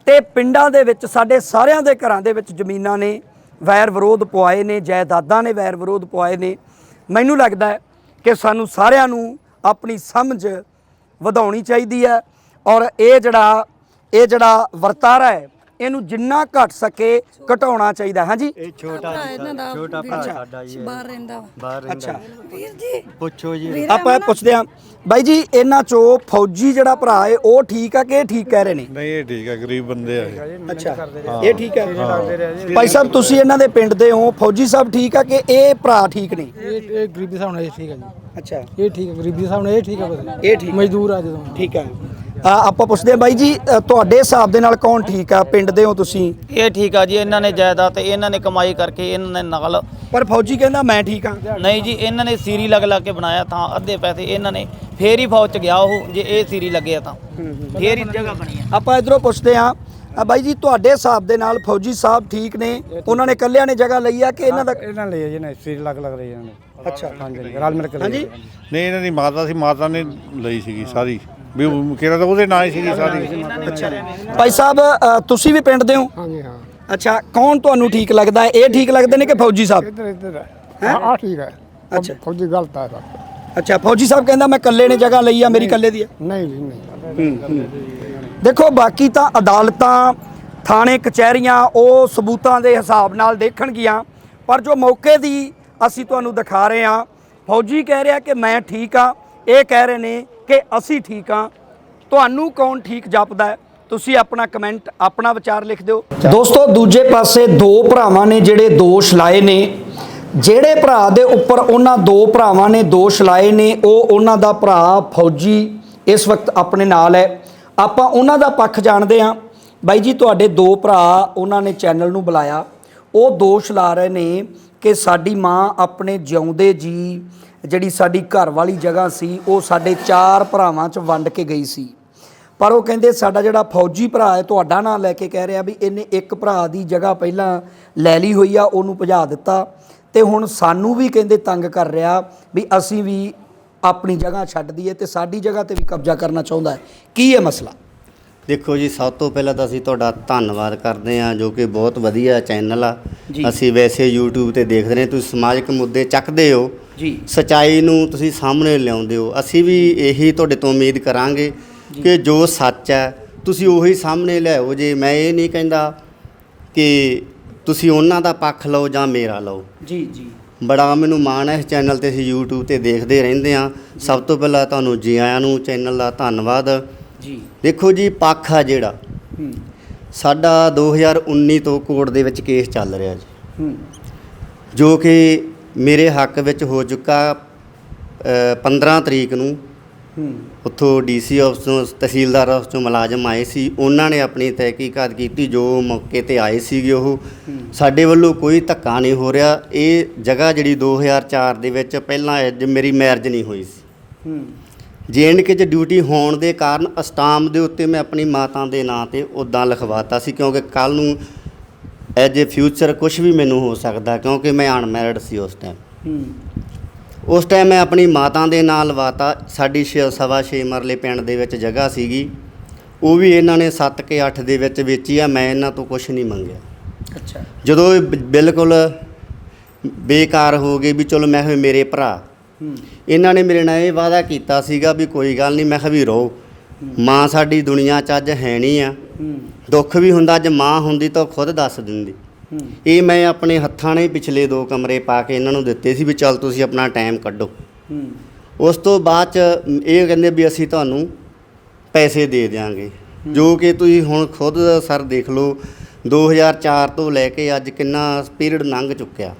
ਤੇ ਪਿੰਡਾਂ ਦੇ ਵਿੱਚ, ਸਾਡੇ ਸਾਰਿਆਂ ਦੇ ਘਰਾਂ ਦੇ ਵਿੱਚ ਜ਼ਮੀਨਾਂ ਨੇ, ਵੈਰ ਵਿਰੋਧ ਪੁਆਏ ਨੇ, ਜਾਇਦਾਦਾਂ ਨੇ ਵੈਰ ਵਿਰੋਧ ਪੁਆਏ ਨੇ। ਮੈਨੂੰ ਲੱਗਦਾ ਕਿ ਸਾਨੂੰ ਸਾਰਿਆਂ ਨੂੰ ਆਪਣੀ ਸਮਝ ਵਧਾਉਣੀ ਚਾਹੀਦੀ ਹੈ ਔਰ ਇਹ ਜਿਹੜਾ ਇਹ ਜਿਹੜਾ ਵਰਤਾਰਾ ਹੈ ਇਹਨੂੰ ਜਿੰਨਾ ਘਟ ਸਕੇ ਘਟਾਉਣਾ ਚਾਹੀਦਾ ਹਾਂਜੀ? ਇਹ ਛੋਟਾ ਭਰਾ ਇਹਨਾਂ ਦਾ ਛੋਟਾ ਭਰਾ ਸਾਡਾ ਜੀ ਇਹ। ਬਾਹਰ ਰਹਿੰਦਾ ਵਾ। ਬਾਹਰ ਰਹਿੰਦਾ ਵੀਰ ਜੀ। ਪੁੱਛੋ ਜੀ। ਆਪਾਂ ਇਹ ਪੁੱਛਦੇ ਹਾਂ ਬਾਈ ਜੀ ਇਹਨਾਂ ਚੋਂ ਫੌਜੀ ਜਿਹੜਾ ਭਰਾ ਹੈ ਉਹ ਠੀਕ ਆ ਕਿ ਇਹ ਠੀਕ ਕਹਿ ਰਹੇ ਨੇ? ਨਹੀਂ ਇਹ ਠੀਕ ਹੈ ਗਰੀਬ ਬੰਦੇ ਆ ਇਹ। ਅੱਛਾ ਇਹ ਠੀਕ ਹੈ ਭਾਈ ਸਾਹਿਬ ਤੁਸੀਂ ਇਹਨਾਂ ਦੇ ਪਿੰਡ ਦੇ ਹੋ ਫੌਜੀ ਸਾਹਿਬ ਠੀਕ ਆ ਕਿ ਇਹ ਭਰਾ ਠੀਕ ਨੇ? ਇਹ ਇਹ ਗਰੀਬੀ ਦੇ ਹਿਸਾਬ ਨਾਲ ਇਹ ਠੀਕ ਹੈ ਜੀ। ਅੱਛਾ। ਇਹ ਠੀਕ ਹੈ ਗਰੀਬੀ ਦੇ ਹਿਸਾਬ ਨਾਲ ਇਹ ਠੀਕ ਹੈ ਬਸ। ਇਹ ਠੀਕ ਮਜ਼ਦੂਰ ਆ ਜਦੋਂ। ਠੀਕ ਆ, ਆਪਾਂ ਪੁੱਛਦੇ ਆ ਬਾਈ ਜੀ ਤੁਹਾਡੇ ਹਿਸਾਬ ਦੇ ਨਾਲ ਕੌਣ ਠੀਕ ਆ? ਪਿੰਡ ਦੇ ਹੋ ਤੁਸੀਂ? ਇਹ ਠੀਕ ਆ ਜੀ ਇਹਨਾਂ ਨੇ ਜਾਇਦਾਦ ਤੇ ਇਹਨਾਂ ਨੇ ਕਮਾਈ ਕਰਕੇ ਇਹਨਾਂ ਨੇ ਨਾਲ ਪਰ ਫੌਜੀ ਕਹਿੰਦਾ ਮੈਂ ਠੀਕ ਆ। ਨਹੀਂ ਜੀ ਇਹਨਾਂ ਨੇ ਸੀਰੀ ਲਗ ਲਾ ਕੇ ਬਣਾਇਆ ਤਾਂ ਅੱਧੇ ਪੈਸੇ ਇਹਨਾਂ ਨੇ ਫੇਰ ਹੀ ਫੌਜ ਚ ਗਿਆ ਉਹ ਜੇ ਇਹ ਸੀਰੀ ਲੱਗਿਆ ਤਾਂ। ਫੇਰ ਹੀ ਜਗ੍ਹਾ ਬਣੀ ਆ। ਆਪਾਂ ਇਧਰੋਂ ਪੁੱਛਦੇ ਆ ਆ ਬਾਈ ਜੀ ਤੁਹਾਡੇ ਹਿਸਾਬ ਦੇ ਨਾਲ ਫੌਜੀ ਸਾਹਿਬ ਠੀਕ ਨੇ? ਉਹਨਾਂ ਨੇ ਇਕੱਲਿਆਂ ਨੇ ਜਗ੍ਹਾ ਲਈ ਆ ਕਿ ਇਹਨਾਂ ਦਾ ਇਹਨਾਂ ਲਈ ਜੀ ਨੇ ਸੀਰ ਲੱਗ ਲੱਗ ਰਹੀ ਨੇ। ਅੱਛਾ। ਹਾਂਜੀ ਰਲ ਮਿਲ ਕੇ ਹਾਂਜੀ। ਨਹੀਂ ਇਹਨਾਂ ਦੀ ਮਾਤਾ ਸੀ ਮਾਤਾ ਨੇ ਲਈ ਸੀਗੀ ਸਾਰੀ। ਵੀ ਉਹ ਕਿਹੜਾ ਤਾਂ ਉਹਦੇ ਨਾਂ ਹੀ ਸੀਗੀ ਸਾਰੀ। ਭਾਈ ਸਾਹਿਬ ਅ, ਤੁਸੀਂ ਵੀ ਪਿੰਡ ਦੇ ਹੋ? ਹਾਂਜੀ ਹਾਂ। ਅੱਛਾ ਕੌਣ ਤੁਹਾਨੂੰ ਠੀਕ ਲੱਗਦਾ? ਹੈ ਇਹ ਠੀਕ ਲੱਗਦੇ ਨੇ ਕਿ ਫੌਜੀ ਸਾਹਿਬ? ਇੱਧਰ ਇੱਧਰ ਹਾਂ। ਆ ਠੀਕ ਹੈ। ਅੱਛਾ। ਫੌਜੀ ਗਲਤ ਹੈ ਸਭ ਅੱਛਾ ਫੌਜੀ ਸਾਹਿਬ ਕਹਿੰਦਾ ਮੈਂ ਇਕੱਲੇ ਨੇ ਜਗ੍ਹਾ ਲਈ ਆ ਮੇਰੀ ਇਕੱਲੇ ਦੀ ਆ ਨਹੀਂ ਜੀ ਨਹੀਂ। ਦੇਖੋ ਬਾਕੀ ਤਾਂ ਅਦਾਲਤਾਂ ਥਾਣੇ ਕਚਹਿਰੀਆਂ ਉਹ ਸਬੂਤਾਂ ਦੇ ਹਿਸਾਬ ਨਾਲ ਦੇਖਣਗੀਆਂ ਪਰ ਜੋ ਮੌਕੇ ਦੀ ਅਸੀਂ ਤੁਹਾਨੂੰ ਦਿਖਾ ਰਹੇ ਹਾਂ ਫੌਜੀ ਕਹਿ ਰਿਹਾ ਕਿ ਮੈਂ ਠੀਕ ਆ ਇਹ ਕਹਿ ਰਹੇ ਨੇ ਕਿ ਅਸੀਂ ਠੀਕ ਆ ਤੁਹਾਨੂੰ ਕੌਣ ਠੀਕ ਜਾਪਦਾ ਤੁਸੀਂ ਆਪਣਾ ਕਮੈਂਟ, ਆਪਣਾ ਵਿਚਾਰ ਲਿਖ ਦਿਓ। ਦੋਸਤੋ, ਦੂਜੇ ਪਾਸੇ ਦੋ ਭਰਾਵਾਂ ਨੇ ਜਿਹੜੇ ਦੋਸ਼ ਲਾਏ ਨੇ। ਜਿਹੜੇ ਭਰਾ ਦੇ ਉੱਪਰ ਉਹਨਾਂ ਦੋ ਭਰਾਵਾਂ ਨੇ ਦੋਸ਼ ਲਾਏ ਨੇ, ਉਹ ਉਹਨਾਂ ਦਾ ਭਰਾ ਫੌਜੀ ਇਸ ਵਕਤ ਆਪਣੇ ਨਾਲ ਹੈ। ਆਪਾਂ ਉਹਨਾਂ ਦਾ ਪੱਖ ਜਾਣਦੇ ਹਾਂ। ਬਾਈ ਜੀ, ਤੁਹਾਡੇ ਦੋ ਭਰਾ ਉਹਨਾਂ ਨੇ ਚੈਨਲ ਨੂੰ ਬੁਲਾਇਆ। ਉਹ ਦੋਸ਼ ਲਾ ਰਹੇ ਨੇ ਕਿ ਸਾਡੀ ਮਾਂ ਆਪਣੇ ਜਿਉਂਦੇ ਜੀ ਜਿਹੜੀ ਸਾਡੀ ਘਰ ਵਾਲੀ ਜਗ੍ਹਾ ਸੀ ਉਹ ਸਾਡੇ ਚਾਰ ਭਰਾਵਾਂ 'ਚ ਵੰਡ ਕੇ ਗਈ ਸੀ। ਪਰ ਉਹ ਕਹਿੰਦੇ ਸਾਡਾ ਜਿਹੜਾ ਫੌਜੀ ਭਰਾ ਹੈ ਤੁਹਾਡਾ ਨਾਂ ਲੈ ਕੇ ਕਹਿ ਰਿਹਾ ਵੀ ਇਹਨੇ ਇੱਕ ਭਰਾ ਦੀ ਜਗ੍ਹਾ ਪਹਿਲਾਂ ਲੈ ਲਈ ਹੋਈ ਆ ਉਹਨੂੰ ਭਜਾ ਦਿੱਤਾ। ਤੇ ਹੁਣ ਸਾਨੂੰ ਵੀ ਕਹਿੰਦੇ ਤੰਗ ਕਰ ਰਿਹਾ ਵੀ ਅਸੀਂ ਵੀ ਆਪਣੀ ਜਗ੍ਹਾ ਛੱਡ ਦਈਏ ਤੇ ਸਾਡੀ ਜਗ੍ਹਾ ਤੇ ਵੀ ਕਬਜ਼ਾ ਕਰਨਾ ਚਾਹੁੰਦਾ ਹੈ। ਕੀ ਹੈ ਮਸਲਾ? ਦੇਖੋ ਜੀ ਸਭ ਤੋਂ ਪਹਿਲਾਂ ਤਾਂ ਅਸੀਂ ਤੁਹਾਡਾ ਧੰਨਵਾਦ ਕਰਦੇ ਹਾਂ ਜੋ ਕਿ ਬਹੁਤ ਵਧੀਆ ਚੈਨਲ ਆ। ਅਸੀਂ ਵੈਸੇ YouTube ਤੇ ਦੇਖਦੇ ਰਹੇ ਤੁਸੀਂ ਸਮਾਜਿਕ ਮੁੱਦੇ ਚੱਕਦੇ ਹੋ। ਜੀ। ਸਚਾਈ ਨੂੰ ਤੁਸੀਂ ਸਾਹਮਣੇ ਲਿਆਉਂਦੇ ਹੋ। ਅਸੀਂ ਵੀ ਇਹੀ ਤੁਹਾਡੇ ਤੋਂ ਉਮੀਦ ਕਰਾਂਗੇ ਕਿ ਜੋ ਸੱਚ ਹੈ ਤੁਸੀਂ ਉਹੀ ਸਾਹਮਣੇ ਲਿਆਓ। ਜੇ ਮੈਂ ਇਹ ਨਹੀਂ ਕਹਿੰਦਾ ਕਿ ਤੁਸੀਂ ਉਹਨਾਂ ਦਾ ਪੱਖ ਲਓ ਜਾਂ ਮੇਰਾ ਲਓ। ਜੀ ਜੀ। ਬੜਾ ਮੈਨੂੰ ਮਾਣ ਹੈ ਇਸ ਚੈਨਲ ਤੇ। ਅਸੀਂ YouTube ਤੇ ਦੇਖਦੇ ਰਹਿੰਦੇ ਹਾਂ। ਸਭ ਤੋਂ ਪਹਿਲਾਂ ਤੁਹਾਨੂੰ ਜੀ ਆਇਆਂ ਨੂੰ ਚੈਨਲ ਦਾ ਧੰਨਵਾਦ। ਜੀ। ਦੇਖੋ ਜੀ ਪੱਖ ਆ ਜਿਹੜਾ। ਸਾਡਾ 2019 ਤੋਂ ਕੋਰਟ ਦੇ ਵਿੱਚ ਕੇਸ ਚੱਲ ਰਿਹਾ ਜੀ। ਜੋ ਕਿ ਮੇਰੇ ਹੱਕ ਵਿੱਚ ਹੋ ਚੁੱਕਾ ਅ, 15 ਤਰੀਕ ਨੂੰ ਉੱਥੋਂ ਡੀਸੀ ਆਫਿਸ ਤੋਂ ਤਹਿਸੀਲਦਾਰ ਆਫਿਸ ਤੋਂ ਮੁਲਾਜ਼ਮ ਆਏ ਸੀ। ਉਹਨਾਂ ਨੇ ਆਪਣੀ ਤਹਿਕੀਕਾਤ ਕੀਤੀ ਜੋ ਮੌਕੇ ਤੇ ਆਏ ਸੀਗੇ ਉਹ। ਸਾਡੇ ਵੱਲੋਂ ਕੋਈ ਧੱਕਾ ਨਹੀਂ ਹੋ ਰਿਹਾ। ਇਹ ਜਗ੍ਹਾ ਜਿਹੜੀ 2004 ਦੇ ਵਿੱਚ ਪਹਿਲਾਂ ਮੇਰੀ ਮੈਰਿਜ ਨਹੀਂ ਹੋਈ ਸੀ। ਜੇਐਨਕੇ 'ਚ ਡਿਊਟੀ ਹੋਣ ਦੇ ਕਾਰਨ ਅਸਟਾਮ ਦੇ ਉੱਤੇ ਮੈਂ ਆਪਣੀ ਮਾਤਾ ਦੇ ਨਾਂ ਤੇ ਉਦਾਂ ਲਿਖਵਾਤਾ ਸੀ ਕਿਉਂਕਿ ਕੱਲ ਨੂੰ ਐਜ ਏ ਫਿਊਚਰ ਕੁਝ ਵੀ ਮੈਨੂੰ ਹੋ ਸਕਦਾ ਕਿਉਂਕਿ ਮੈਂ ਅਨਮੈਰਿਡ ਸੀ ਉਸ ਟਾਈਮ ਹੂੰ। ਉਸ ਟਾਈਮ ਮੈਂ ਆਪਣੀ ਮਾਤਾ ਦੇ ਨਾਂ ਲਵਾਤਾ। ਸਾਡੀ ਛੇ ਸਵਾ ਛੇ ਮਰਲੇ ਪਿੰਡ ਦੇ ਵਿੱਚ ਜਗ੍ਹਾ ਸੀਗੀ। ਉਹ ਵੀ ਇਹਨਾਂ ਨੇ 7 ਕੇ 8 ਦੇ ਵਿੱਚ ਵੇਚੀ ਆ ਮੈਂ ਇਹਨਾਂ ਤੋਂ ਕੁਝ ਨਹੀਂ ਮੰਗਿਆ। ਅੱਛਾ। ਜਦੋਂ ਇਹ ਬ- ਬਿਲਕੁਲ ਬੇਕਾਰ ਹੋ ਗਏ ਵੀ ਚਲੋ ਮੈਂ ਕਿਹਾ ਵੀ ਮੇਰੇ ਭਰਾ। ਹੂੰ। ਇਹਨਾਂ ਨੇ ਮੇਰੇ ਨਾਲ ਇਹ ਵਾਅਦਾ ਕੀਤਾ ਸੀਗਾ ਵੀ ਕੋਈ ਗੱਲ ਨਹੀਂ ਮੈਂ ਕਿਹਾ ਵੀ ਰਹੋ ਮਾਂ ਸਾਡੀ ਦੁਨੀਆ 'ਚ ਅੱਜ ਹੈ ਨਹੀਂ ਆ ਦੁੱਖ ਵੀ ਹੁੰਦਾ ਅੱਜ ਮਾਂ ਹੁੰਦੀ ਤਾਂ ਖੁਦ ਦੱਸ ਦਿੰਦੀ। ਇਹ ਮੈਂ ਆਪਣੇ ਹੱਥਾਂ ਨੇ ਪਿਛਲੇ ਦੋ ਕਮਰੇ ਪਾ ਕੇ ਇਹਨਾਂ ਨੂੰ ਦਿੱਤੇ ਸੀ ਵੀ ਚੱਲ ਤੁਸੀਂ ਆਪਣਾ ਟਾਈਮ ਕੱਢੋ। ਉਸ ਤੋਂ ਬਾਅਦ ਚ ਇਹ ਕਹਿੰਦੇ ਵੀ ਅਸੀਂ ਤੁਹਾਨੂੰ ਪੈਸੇ ਦੇ ਦਿਆਂਗੇ। ਜੋ ਕਿ ਤੁਸੀਂ ਹੁਣ ਖੁਦ ਸਰ ਦੇਖ ਲਓ 2004 ਤੋਂ ਲੈ ਕੇ ਅੱਜ ਕਿੰਨਾ ਪੀਰੀਅਡ ਲੰਘ ਚੁੱਕਿਆ।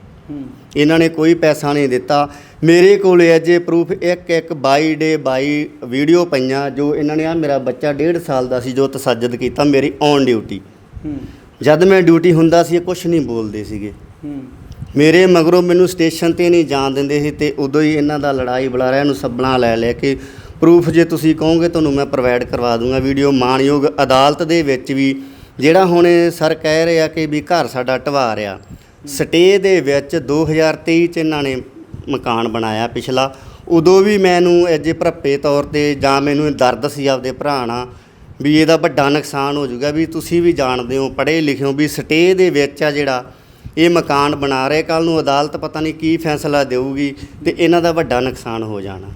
ਇਹਨਾਂ ਨੇ ਕੋਈ ਪੈਸਾ ਨਹੀਂ ਦਿੱਤਾ। ਮੇਰੇ ਕੋਲ ਅਜੇ ਪ੍ਰੂਫ ਇੱਕ ਇੱਕ ਬਾਈ ਡੇ ਬਾਈ ਵੀਡੀਓ ਪਈਆਂ ਜੋ ਇਹਨਾਂ ਨੇ ਆ ਮੇਰਾ ਬੱਚਾ 1.5 ਸਾਲ ਦਾ ਸੀ ਜੋ ਤਸੱਜਦ ਕੀਤਾ ਮੇਰੀ ਔਨ ਡਿਊਟੀ ਜਦ ਮੈਂ ਡਿਊਟੀ ਹੁੰਦਾ ਸੀ ਕੁਝ ਨਹੀਂ ਬੋਲਦੇ ਸੀਗੇ। ਮੇਰੇ ਮਗਰੋਂ ਮੈਨੂੰ ਸਟੇਸ਼ਨ ਤੇ ਨਹੀਂ ਜਾਣ ਦਿੰਦੇ ਸੀ ਤੇ ਉਦੋਂ ਹੀ ਇਹਨਾਂ ਦਾ ਲੜਾਈ ਬੁਲਾਰਿਆਂ ਨੂੰ ਸੱਬਣਾ ਲੈ ਲੈ ਕੇ ਪ੍ਰੂਫ ਜੇ ਤੁਸੀਂ ਕਹੋਗੇ ਤੁਹਾਨੂੰ ਮੈਂ ਪ੍ਰੋਵਾਈਡ ਕਰਵਾ ਦੂੰਗਾ। ਵੀਡੀਓ ਮਾਣਯੋਗ ਅਦਾਲਤ ਦੇ ਵਿੱਚ ਵੀ ਜਿਹੜਾ ਹੁਣ ਸਰ ਕਹਿ ਰਹੇ ਕਿ ਵੀ ਘਰ ਸਾਡਾ ਢਵਾ ਰਿਆ ਸਟੇ ਦੇ ਵਿੱਚ 2023 ਚ ਇਹਨਾਂ ਨੇ ਮਕਾਨ ਬਣਾਇਆ ਪਿਛਲਾ। ਉਦੋਂ ਵੀ ਮੈਨੂੰ ਅਜੇ ਭਰਪੇ ਤੌਰ ਤੇ ਜਾਂ ਮੈਨੂੰ ਦਰਦ ਸੀ ਆਪਦੇ ਭਰਾ ਨਾਲ ਵੀ ਇਹਦਾ ਵੱਡਾ ਨੁਕਸਾਨ ਹੋ ਜਾਊਗਾ ਵੀ ਤੁਸੀਂ ਵੀ ਜਾਣਦੇ ਹੋ ਪੜ੍ਹੇ ਲਿਖੇ ਹੋ ਵੀ ਸਟੇ ਦੇ ਵਿੱਚ ਆ ਜਿਹੜਾ ਇਹ ਮਕਾਨ ਬਣਾ ਰਹੇ ਕੱਲ ਨੂੰ ਅਦਾਲਤ ਪਤਾ ਨਹੀਂ ਕੀ ਫੈਸਲਾ ਦੇਊਗੀ ਤੇ ਇਹਨਾਂ ਦਾ ਵੱਡਾ ਨੁਕਸਾਨ ਹੋ ਜਾਣਾ।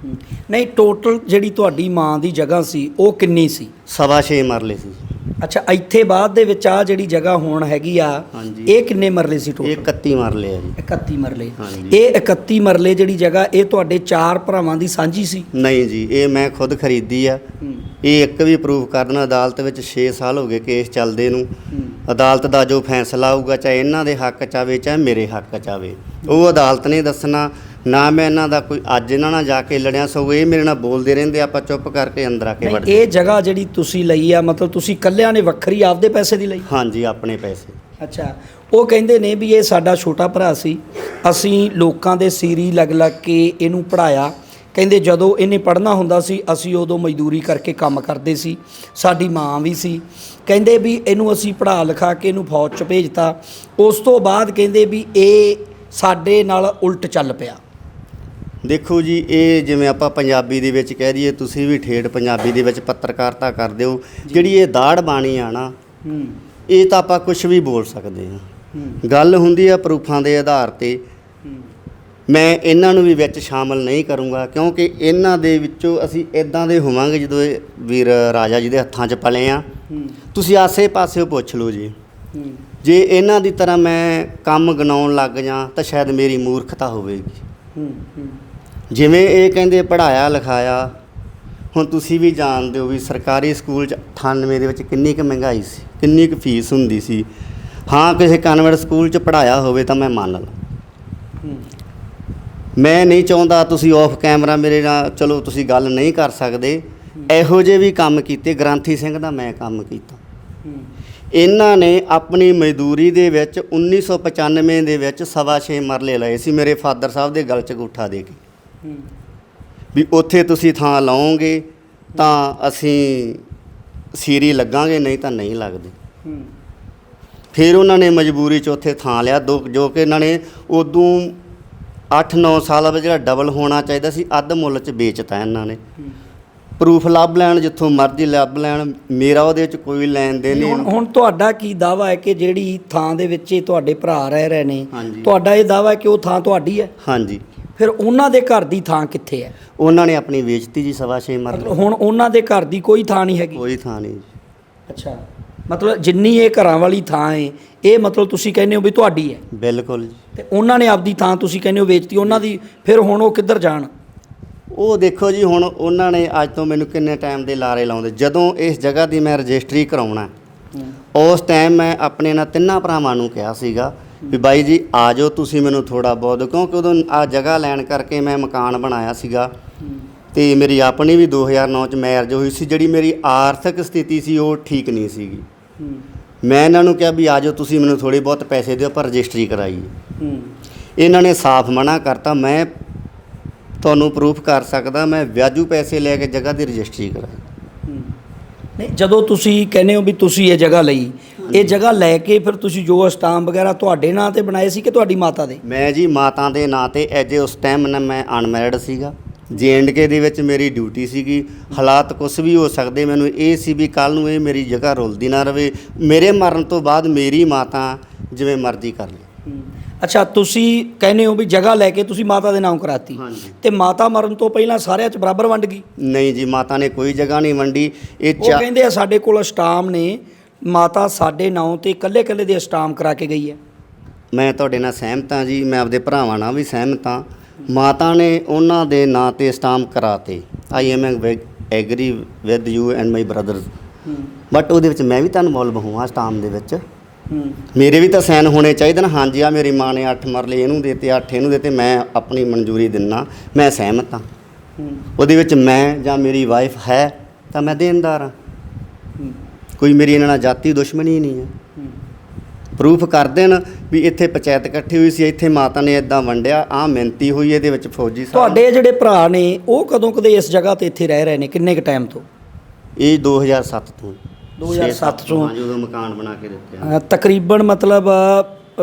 ਨਹੀਂ ਟੋਟਲ ਜਿਹੜੀ ਤੁਹਾਡੀ ਮਾਂ ਦੀ ਜਗ੍ਹਾ ਸੀ ਉਹ ਕਿੰਨੀ ਸੀ? ਸਵਾ ਛੇ ਮਰਲੇ ਸੀ। ਅੱਛਾ ਇੱਥੇ ਬਾਅਦ ਦੇ ਵਿੱਚ ਆ ਜਿਹੜੀ ਜਗ੍ਹਾ ਹੁਣ ਹੈਗੀ ਆ ਹਾਂਜੀ। ਇਹ ਕਿੰਨੇ ਮਰਲੇ ਸੀ ਇਹ ਟੋਟਲ 31 ਮਰਲੇ ਆ ਜੀ। 31 ਮਰਲੇ। ਹਾਂਜੀ। ਇਹ 31 ਮਰਲੇ ਜਿਹੜੀ ਜਗ੍ਹਾ ਇਹ ਤੁਹਾਡੇ ਚਾਰ ਭਰਾਵਾਂ ਦੀ ਸਾਂਝੀ ਸੀ? ਨਹੀਂ ਜੀ ਇਹ ਮੈਂ ਖੁਦ ਖਰੀਦੀ ਆ। ਇਹ ਇੱਕ ਵੀ ਪ੍ਰੂਫ ਕਰ ਦੇਣਾ ਅਦਾਲਤ ਵਿੱਚ 6 ਸਾਲ ਹੋ ਗਏ ਕੇਸ ਚੱਲਦੇ ਨੂੰ। ਅਦਾਲਤ ਦਾ ਜੋ ਫੈਸਲਾ ਆਊਗਾ ਚਾਹੇ ਇਹਨਾਂ ਦੇ ਹੱਕ ਚ ਆਵੇ ਚਾਹੇ ਮੇਰੇ ਹੱਕ ਚ ਆਵੇ ਉਹ ਅਦਾਲਤ ਨੇ ਦੱਸਣਾ। ਨਾ ਮੈਂ ਇਹਨਾਂ ਦਾ ਕੋਈ ਅੱਜ ਇਹਨਾਂ ਨਾਲ ਜਾ ਕੇ ਲੜਿਆ ਸਗੋਂ ਇਹ ਮੇਰੇ ਨਾਲ ਬੋਲਦੇ ਰਹਿੰਦੇ ਆਪਾਂ ਚੁੱਪ ਕਰਕੇ ਅੰਦਰ ਆ ਕੇ ਵੜ ਇਹ ਜਗ੍ਹਾ ਜਿਹੜੀ ਤੁਸੀਂ ਲਈ ਆ ਮਤਲਬ ਤੁਸੀਂ ਕੱਲਿਆਂ ਨੇ ਵੱਖਰੀ ਆਪਦੇ ਪੈਸੇ ਦੀ ਲਈ? ਹਾਂਜੀ ਆਪਣੇ ਪੈਸੇ। ਅੱਛਾ। ਉਹ ਕਹਿੰਦੇ ਨੇ ਵੀ ਇਹ ਸਾਡਾ ਛੋਟਾ ਭਰਾ ਸੀ। ਅਸੀਂ ਲੋਕਾਂ ਦੇ ਸੀਰੀ ਲੱਗ ਲੱਗ ਕੇ ਇਹਨੂੰ ਪੜਾਇਆ ਕਹਿੰਦੇ ਜਦੋਂ ਇਹਨੇ ਪੜ੍ਹਨਾ ਹੁੰਦਾ ਸੀ ਅਸੀਂ ਉਦੋਂ ਮਜ਼ਦੂਰੀ ਕਰਕੇ ਕੰਮ ਕਰਦੇ ਸੀ। ਸਾਡੀ ਮਾਂ ਵੀ ਸੀ। ਕਹਿੰਦੇ ਵੀ ਇਹਨੂੰ ਅਸੀਂ ਪੜ੍ਹਾ ਲਿਖਾ ਕੇ ਇਹਨੂੰ ਫੌਜ 'ਚ ਭੇਜਤਾ। ਉਸ ਤੋਂ ਬਾਅਦ ਕਹਿੰਦੇ ਵੀ ਇਹ ਸਾਡੇ ਨਾਲ ਉਲਟ ਚੱਲ ਪਿਆ। ਦੇਖੋ ਜੀ ਇਹ ਜਿਵੇਂ ਆਪਾਂ ਪੰਜਾਬੀ ਦੇ ਵਿੱਚ ਕਹਿ ਦਈਏ ਤੁਸੀਂ ਵੀ ਠੇਠ ਪੰਜਾਬੀ ਦੇ ਵਿੱਚ ਪੱਤਰਕਾਰਤਾ ਕਰਦੇ ਹੋ। ਜਿਹੜੀ ਇਹ ਦਾੜ ਬਾਣੀ ਆ ਨਾ ਇਹ ਤਾਂ ਆਪਾਂ ਕੁਝ ਵੀ ਬੋਲ ਸਕਦੇ ਹਾਂ। ਗੱਲ ਹੁੰਦੀ ਆ ਪ੍ਰੂਫਾਂ ਦੇ ਆਧਾਰ ਤੇ। ਮੈਂ ਇਹਨਾਂ ਨੂੰ ਵੀ ਵਿੱਚ ਸ਼ਾਮਲ ਨਹੀਂ ਕਰੂੰਗਾ ਕਿਉਂਕਿ ਇਹਨਾਂ ਦੇ ਵਿੱਚੋਂ ਅਸੀਂ ਇਦਾਂ ਦੇ ਹੋਵਾਂਗੇ ਜਦੋਂ ਇਹ ਵੀਰ ਰਾਜਾ ਜੀ ਦੇ ਹੱਥਾਂ 'ਚ ਪਲੇ ਆ। ਤੁਸੀਂ ਆਸੇ-ਪਾਸੇ ਪੁੱਛ ਲਓ ਜੀ। ਜੇ ਇਹਨਾਂ ਦੀ ਤਰ੍ਹਾਂ ਮੈਂ ਕੰਮ ਗਨਾਉਣ ਲੱਗ ਜਾਂ ਤਾਂ ਸ਼ਾਇਦ ਮੇਰੀ ਮੂਰਖਤਾ ਹੋਵੇਗੀ। ਜਿਵੇਂ ਇਹ ਕਹਿੰਦੇ ਪੜਾਇਆ ਲਿਖਾਇਆ ਹੁਣ ਤੁਸੀਂ ਵੀ ਜਾਣਦੇ ਹੋ ਵੀ ਸਰਕਾਰੀ ਸਕੂਲ ਚ 98 ਦੇ ਵਿੱਚ ਕਿੰਨੀ ਕੁ ਮਹਿੰਗਾਈ ਸੀ ਕਿੰਨੀ ਕੁ ਫੀਸ ਹੁੰਦੀ ਸੀ। ਹਾਂ ਕਿਸੇ ਕਨਵੈਂਟ ਸਕੂਲ ਚ ਪੜਾਇਆ ਹੋਵੇ ਤਾਂ ਮੈਂ ਮੰਨ ਲਾਂ। ਮੈਂ ਨਹੀਂ ਚਾਹੁੰਦਾ ਤੁਸੀਂ ਆਫ ਕੈਮਰਾ ਮੇਰੇ ਨਾਲ ਚਲੋ ਤੁਸੀਂ ਗੱਲ ਨਹੀਂ ਕਰ ਸਕਦੇ। ਇਹੋ ਜਿਹੇ ਵੀ ਕੰਮ ਕੀਤੇ ਗ੍ਰਾਂਥੀ ਸਿੰਘ ਦਾ ਮੈਂ ਕੰਮ ਕੀਤਾ। ਇਹਨਾਂ ਨੇ ਆਪਣੀ ਮਜ਼ਦੂਰੀ ਦੇ ਵਿੱਚ 1995 ਦੇ ਵਿੱਚ ਸਵਾ ਛੇ ਮਰਲੇ ਲਏ ਸੀ ਮੇਰੇ ਫਾਦਰ ਸਾਹਿਬ ਦੇ ਗਲ 'ਚ ਅੰਗੂਠਾ ਦੇ ਕੇ। ਵੀ ਉੱਥੇ ਤੁਸੀਂ ਥਾਂ ਲਾਓਗੇ ਤਾਂ ਅਸੀਂ ਸੀਰੀ ਲੱਗਾਂਗੇ ਨਹੀਂ ਤਾਂ ਨਹੀਂ ਲੱਗਦੇ। ਫਿਰ ਉਹਨਾਂ ਨੇ ਮਜਬੂਰੀ 'ਚ ਉੱਥੇ ਥਾਂ ਲਿਆ ਦੋ ਜੋ ਕਿ ਇਹਨਾਂ ਨੇ ਉਦੋਂ 8-9 ਸਾਲਾਂ ਵਿੱਚ ਜਿਹੜਾ ਡਬਲ ਹੋਣਾ ਚਾਹੀਦਾ ਸੀ ਅੱਧ ਮੁੱਲ 'ਚ ਵੇਚਤਾ ਇਹਨਾਂ ਨੇ। ਪ੍ਰੂਫ ਲੱਭ ਲੈਣ ਜਿੱਥੋਂ ਮਰਜ਼ੀ ਲੱਭ ਲੈਣ ਮੇਰਾ ਉਹਦੇ ਵਿੱਚ ਕੋਈ ਲੈਣ ਦੇਣ ਹੁਣ ਨਹੀਂ। ਹੁਣ ਤੁਹਾਡਾ ਕੀ ਦਾਵਾ ਹੈ ਕਿ ਜਿਹੜੀ ਥਾਂ ਦੇ ਵਿੱਚ ਇਹ ਤੁਹਾਡੇ ਭਰਾ ਰਹਿ ਰਹੇ ਨੇ। ਤੁਹਾਡਾ ਇਹ ਦਾਵਾ ਹੈ ਕਿ ਉਹ ਥਾਂ ਤੁਹਾਡੀ ਹੈ? ਹਾਂਜੀ। ਫਿਰ ਉਹਨਾਂ ਦੇ ਘਰ ਦੀ ਥਾਂ ਕਿੱਥੇ ਹੈ? ਉਹਨਾਂ ਨੇ ਆਪਣੀ ਵੇਚਤੀ ਜੀ ਸਵਾ ਛੇ ਮਰਲੇ। ਹੁਣ ਉਹਨਾਂ ਦੇ ਘਰ ਦੀ ਕੋਈ ਥਾਂ ਨਹੀਂ ਹੈਗੀ? ਕੋਈ ਥਾਂ ਨਹੀਂ ਜੀ। ਅੱਛਾ। ਮਤਲਬ ਜਿੰਨੀ ਇਹ ਘਰਾਂ ਵਾਲੀ ਥਾਂ ਹੈ ਇਹ ਮਤਲਬ ਤੁਸੀਂ ਕਹਿੰਦੇ ਹੋ ਵੀ ਤੁਹਾਡੀ ਹੈ? ਬਿਲਕੁਲ ਜੀ। ਤੇ ਉਹਨਾਂ ਨੇ ਆਪਦੀ ਥਾਂ ਤੁਸੀਂ ਕਹਿੰਦੇ ਹੋ ਵੇਚਤੀ ਉਹਨਾਂ ਦੀ ਫਿਰ ਹੁਣ ਉਹ ਕਿੱਧਰ ਜਾਣ? ਉਹ ਦੇਖੋ ਜੀ ਹੁਣ ਉਹਨਾਂ ਨੇ ਅੱਜ ਤੋਂ ਮੈਨੂੰ ਕਿੰਨੇ ਟਾਈਮ ਦੇ ਲਾਰੇ ਲਾਉਂਦੇ। ਜਦੋਂ ਇਸ ਜਗ੍ਹਾ ਦੀ ਮੈਂ ਰਜਿਸਟਰੀ ਕਰਾਉਣਾ ਉਸ ਟਾਈਮ ਮੈਂ ਆਪਣੇ ਨਾਲ ਤਿੰਨਾਂ ਭਰਾਵਾਂ ਨੂੰ ਕਿਹਾ ਸੀਗਾ ਵੀ ਬਾਈ ਜੀ, ਆ ਜਾਓ ਤੁਸੀਂ ਮੈਨੂੰ ਥੋੜਾ ਬਹੁਤ, ਕਿਉਂਕਿ ਉਦੋਂ ਆ ਜਗ੍ਹਾ ਲੈਣ ਕਰਕੇ ਮੈਂ ਮਕਾਨ ਬਣਾਇਆ ਸੀਗਾ। ਤੇ ਮੇਰੀ ਆਪਣੀ ਵੀ 2009 ਚ ਮੈਰਿਜ ਹੋਈ ਸੀ, ਜਿਹੜੀ ਮੇਰੀ ਆਰਥਿਕ ਸਥਿਤੀ ਸੀ, ਉਹ ਠੀਕ ਨਹੀਂ ਸੀਗੀ। ਮੈਂ ਇਹਨਾਂ ਨੂੰ ਕਿਹਾ ਵੀ ਆ ਜਾਓ, ਤੁਸੀਂ ਮੈਨੂੰ ਥੋੜੇ ਬਹੁਤ ਪੈਸੇ ਦਿਓ, ਪਰ ਰਜਿਸਟਰੀ ਕਰਾਈਏ। ਇਹਨਾਂ ਨੇ ਸਾਫ਼ ਮਨਾ ਕਰਤਾ, ਮੈਂ ਤੁਹਾਨੂੰ ਪ੍ਰੂਫ ਕਰ ਸਕਦਾ, ਮੈਂ ਵਿਆਜੂ ਪੈਸੇ ਲੈ ਕੇ ਜਗ੍ਹਾ ਦੀ ਰਜਿਸਟਰੀ ਕਰਾਈ। ਨਹੀਂ, ਜਦੋਂ ਤੁਸੀਂ ਕਹਿੰਦੇ ਹੋ ਵੀ ਤੁਸੀਂ ਇਹ ਜਗ੍ਹਾ ਲਈ ਇਹ ਜਗ੍ਹਾ ਲੈ ਕੇ ਫਿਰ ਤੁਸੀਂ ਜੋ ਸਟਾਮ ਵਗੈਰਾ ਤੁਹਾਡੇ ਨਾਂ ਤੇ ਬਣਾਏ ਸੀ ਕਿ ਤੁਹਾਡੀ ਮਾਤਾ ਦੇ? ਮੈਂ ਜੀ ਮਾਤਾ ਦੇ ਨਾਂ ਤੇ ਐਜੇ ਉਸ ਟਾਈਮ ਨਾ ਮੈਂ ਅਨਮੈਰਿਡ ਸੀਗਾ। ਕੇ ਦੇ ਵਿੱਚ ਮੇਰੀ ਡਿਊਟੀ ਸੀਗੀ ਹਾਲਾਤ ਕੁਝ ਵੀ ਹੋ ਸਕਦੇ ਮੈਨੂੰ ਇਹ ਸੀ ਵੀ ਕੱਲ ਨੂੰ ਇਹ ਮੇਰੀ ਜਗ੍ਹਾ ਰੁਲਦੀ ਨਾ ਰਵੇ। ਮੇਰੇ ਮਰਨ ਤੋਂ ਬਾਅਦ ਮੇਰੀ ਮਾਤਾ ਜਿਵੇਂ ਮਰਜ਼ੀ ਕਰ ਲੇ ਅੱਛਾ ਤੁਸੀਂ ਕਹਿੰਦੇ ਹੋ ਵੀ ਜਗ੍ਹਾ ਲੈ ਕੇ ਤੁਸੀਂ ਮਾਤਾ ਦੇ ਨਾਮ ਕਰਾਤੀ। ਹਾਂਜੀ। ਤੇ ਮਾਤਾ ਮਰਨ ਤੋਂ ਪਹਿਲਾਂ ਸਾਰਿਆਂ 'ਚ ਬਰਾਬਰ ਵੰਡ ਗਈ? ਨਹੀਂ ਜੀ ਮਾਤਾ ਨੇ ਕੋਈ ਜਗ੍ਹਾ ਨਹੀਂ ਵੰਡੀ। ਇਹ ਉਹ ਚਾ- ਕਹਿੰਦੇ ਆ ਸਾਡੇ ਕੋਲ ਸਟਾਮ ਨੇ ਮਾਤਾ ਸਾਡੇ ਨਾਂ ਤੇ ਇਕੱਲੇ ਇਕੱਲੇ ਦੇ ਸਟਾਮ ਕਰਾ ਕੇ ਗਈ ਹੈ। ਮੈਂ ਤੁਹਾਡੇ ਨਾਲ ਸਹਿਮਤ ਹਾਂ ਜੀ ਮੈਂ ਆਪਦੇ ਭਰਾਵਾਂ ਨਾਲ ਵੀ ਸਹਿਮਤ ਹਾਂ। ਮਾਤਾ ਨੇ ਉਹਨਾਂ ਦੇ ਨਾਂ ਤੇ stamp ਕਰਾਤੇ। I am agree with you and my brothers but ਉਹਦੇ ਵਿੱਚ ਮੈਂ ਵੀ ਤਾਂ ਇਨਵੋਲਵ ਹੋਵਾਂ ਸਟਾਂਪ ਦੇ ਵਿੱਚ। ਮੇਰੇ ਵੀ ਤਾਂ ਸਾਈਨ ਹੋਣੇ ਚਾਹੀਦੇ ਨੇ। ਹਾਂਜੀ ਆ ਮੇਰੀ ਮਾਂ ਨੇ 8 ਮਰਲੇ ਇਹਨੂੰ ਦੇਤੇ 8 ਇਹਨੂੰ ਦੇਤੇ ਮੈਂ ਆਪਣੀ ਮਨਜ਼ੂਰੀ ਦਿੰਨਾ। ਮੈਂ ਸਹਿਮਤ ਹਾਂ। ਉਹਦੇ ਵਿੱਚ ਮੈਂ ਜਾਂ ਮੇਰੀ ਵਾਈਫ ਹੈ ਤਾਂ ਮੈਂ ਦੇਣਦਾਰ ਹਾਂ। ਕੋਈ ਮੇਰੀ ਇਹਨਾਂ ਨਾਲ ਜਾਤੀ ਦੁਸ਼ਮਣੀ ਨਹੀਂ ਹੈ। ਪ੍ਰੂਫ ਕਰ ਦੇਣ ਵੀ ਇੱਥੇ ਪੰਚਾਇਤ ਇਕੱਠੀ ਹੋਈ ਸੀ ਇੱਥੇ ਮਾਤਾ ਨੇ ਇਦਾਂ ਵੰਡਿਆ ਆ ਮਿਹਨਤੀ ਹੋਈ ਇਹਦੇ ਵਿੱਚ ਫੌਜੀ ਸਾਹਿਬ। ਤੁਹਾਡੇ ਜਿਹੜੇ ਭਰਾ ਨੇ ਉਹ ਕਦੋਂ ਕਦੇ ਇਸ ਜਗ੍ਹਾ ਤੇ ਇੱਥੇ ਰਹਿ ਰਹੇ ਨੇ? ਕਿੰਨੇ ਕ ਟਾਈਮ ਤੋਂ? ਇਹ 2007 ਤੋਂ। 2007 ਤੋਂ। ਜਦੋਂ ਮਕਾਨ ਬਣਾ ਕੇ ਦਿੱਤੇ ਆ। ਤਕਰੀਬਨ ਮਤਲਬ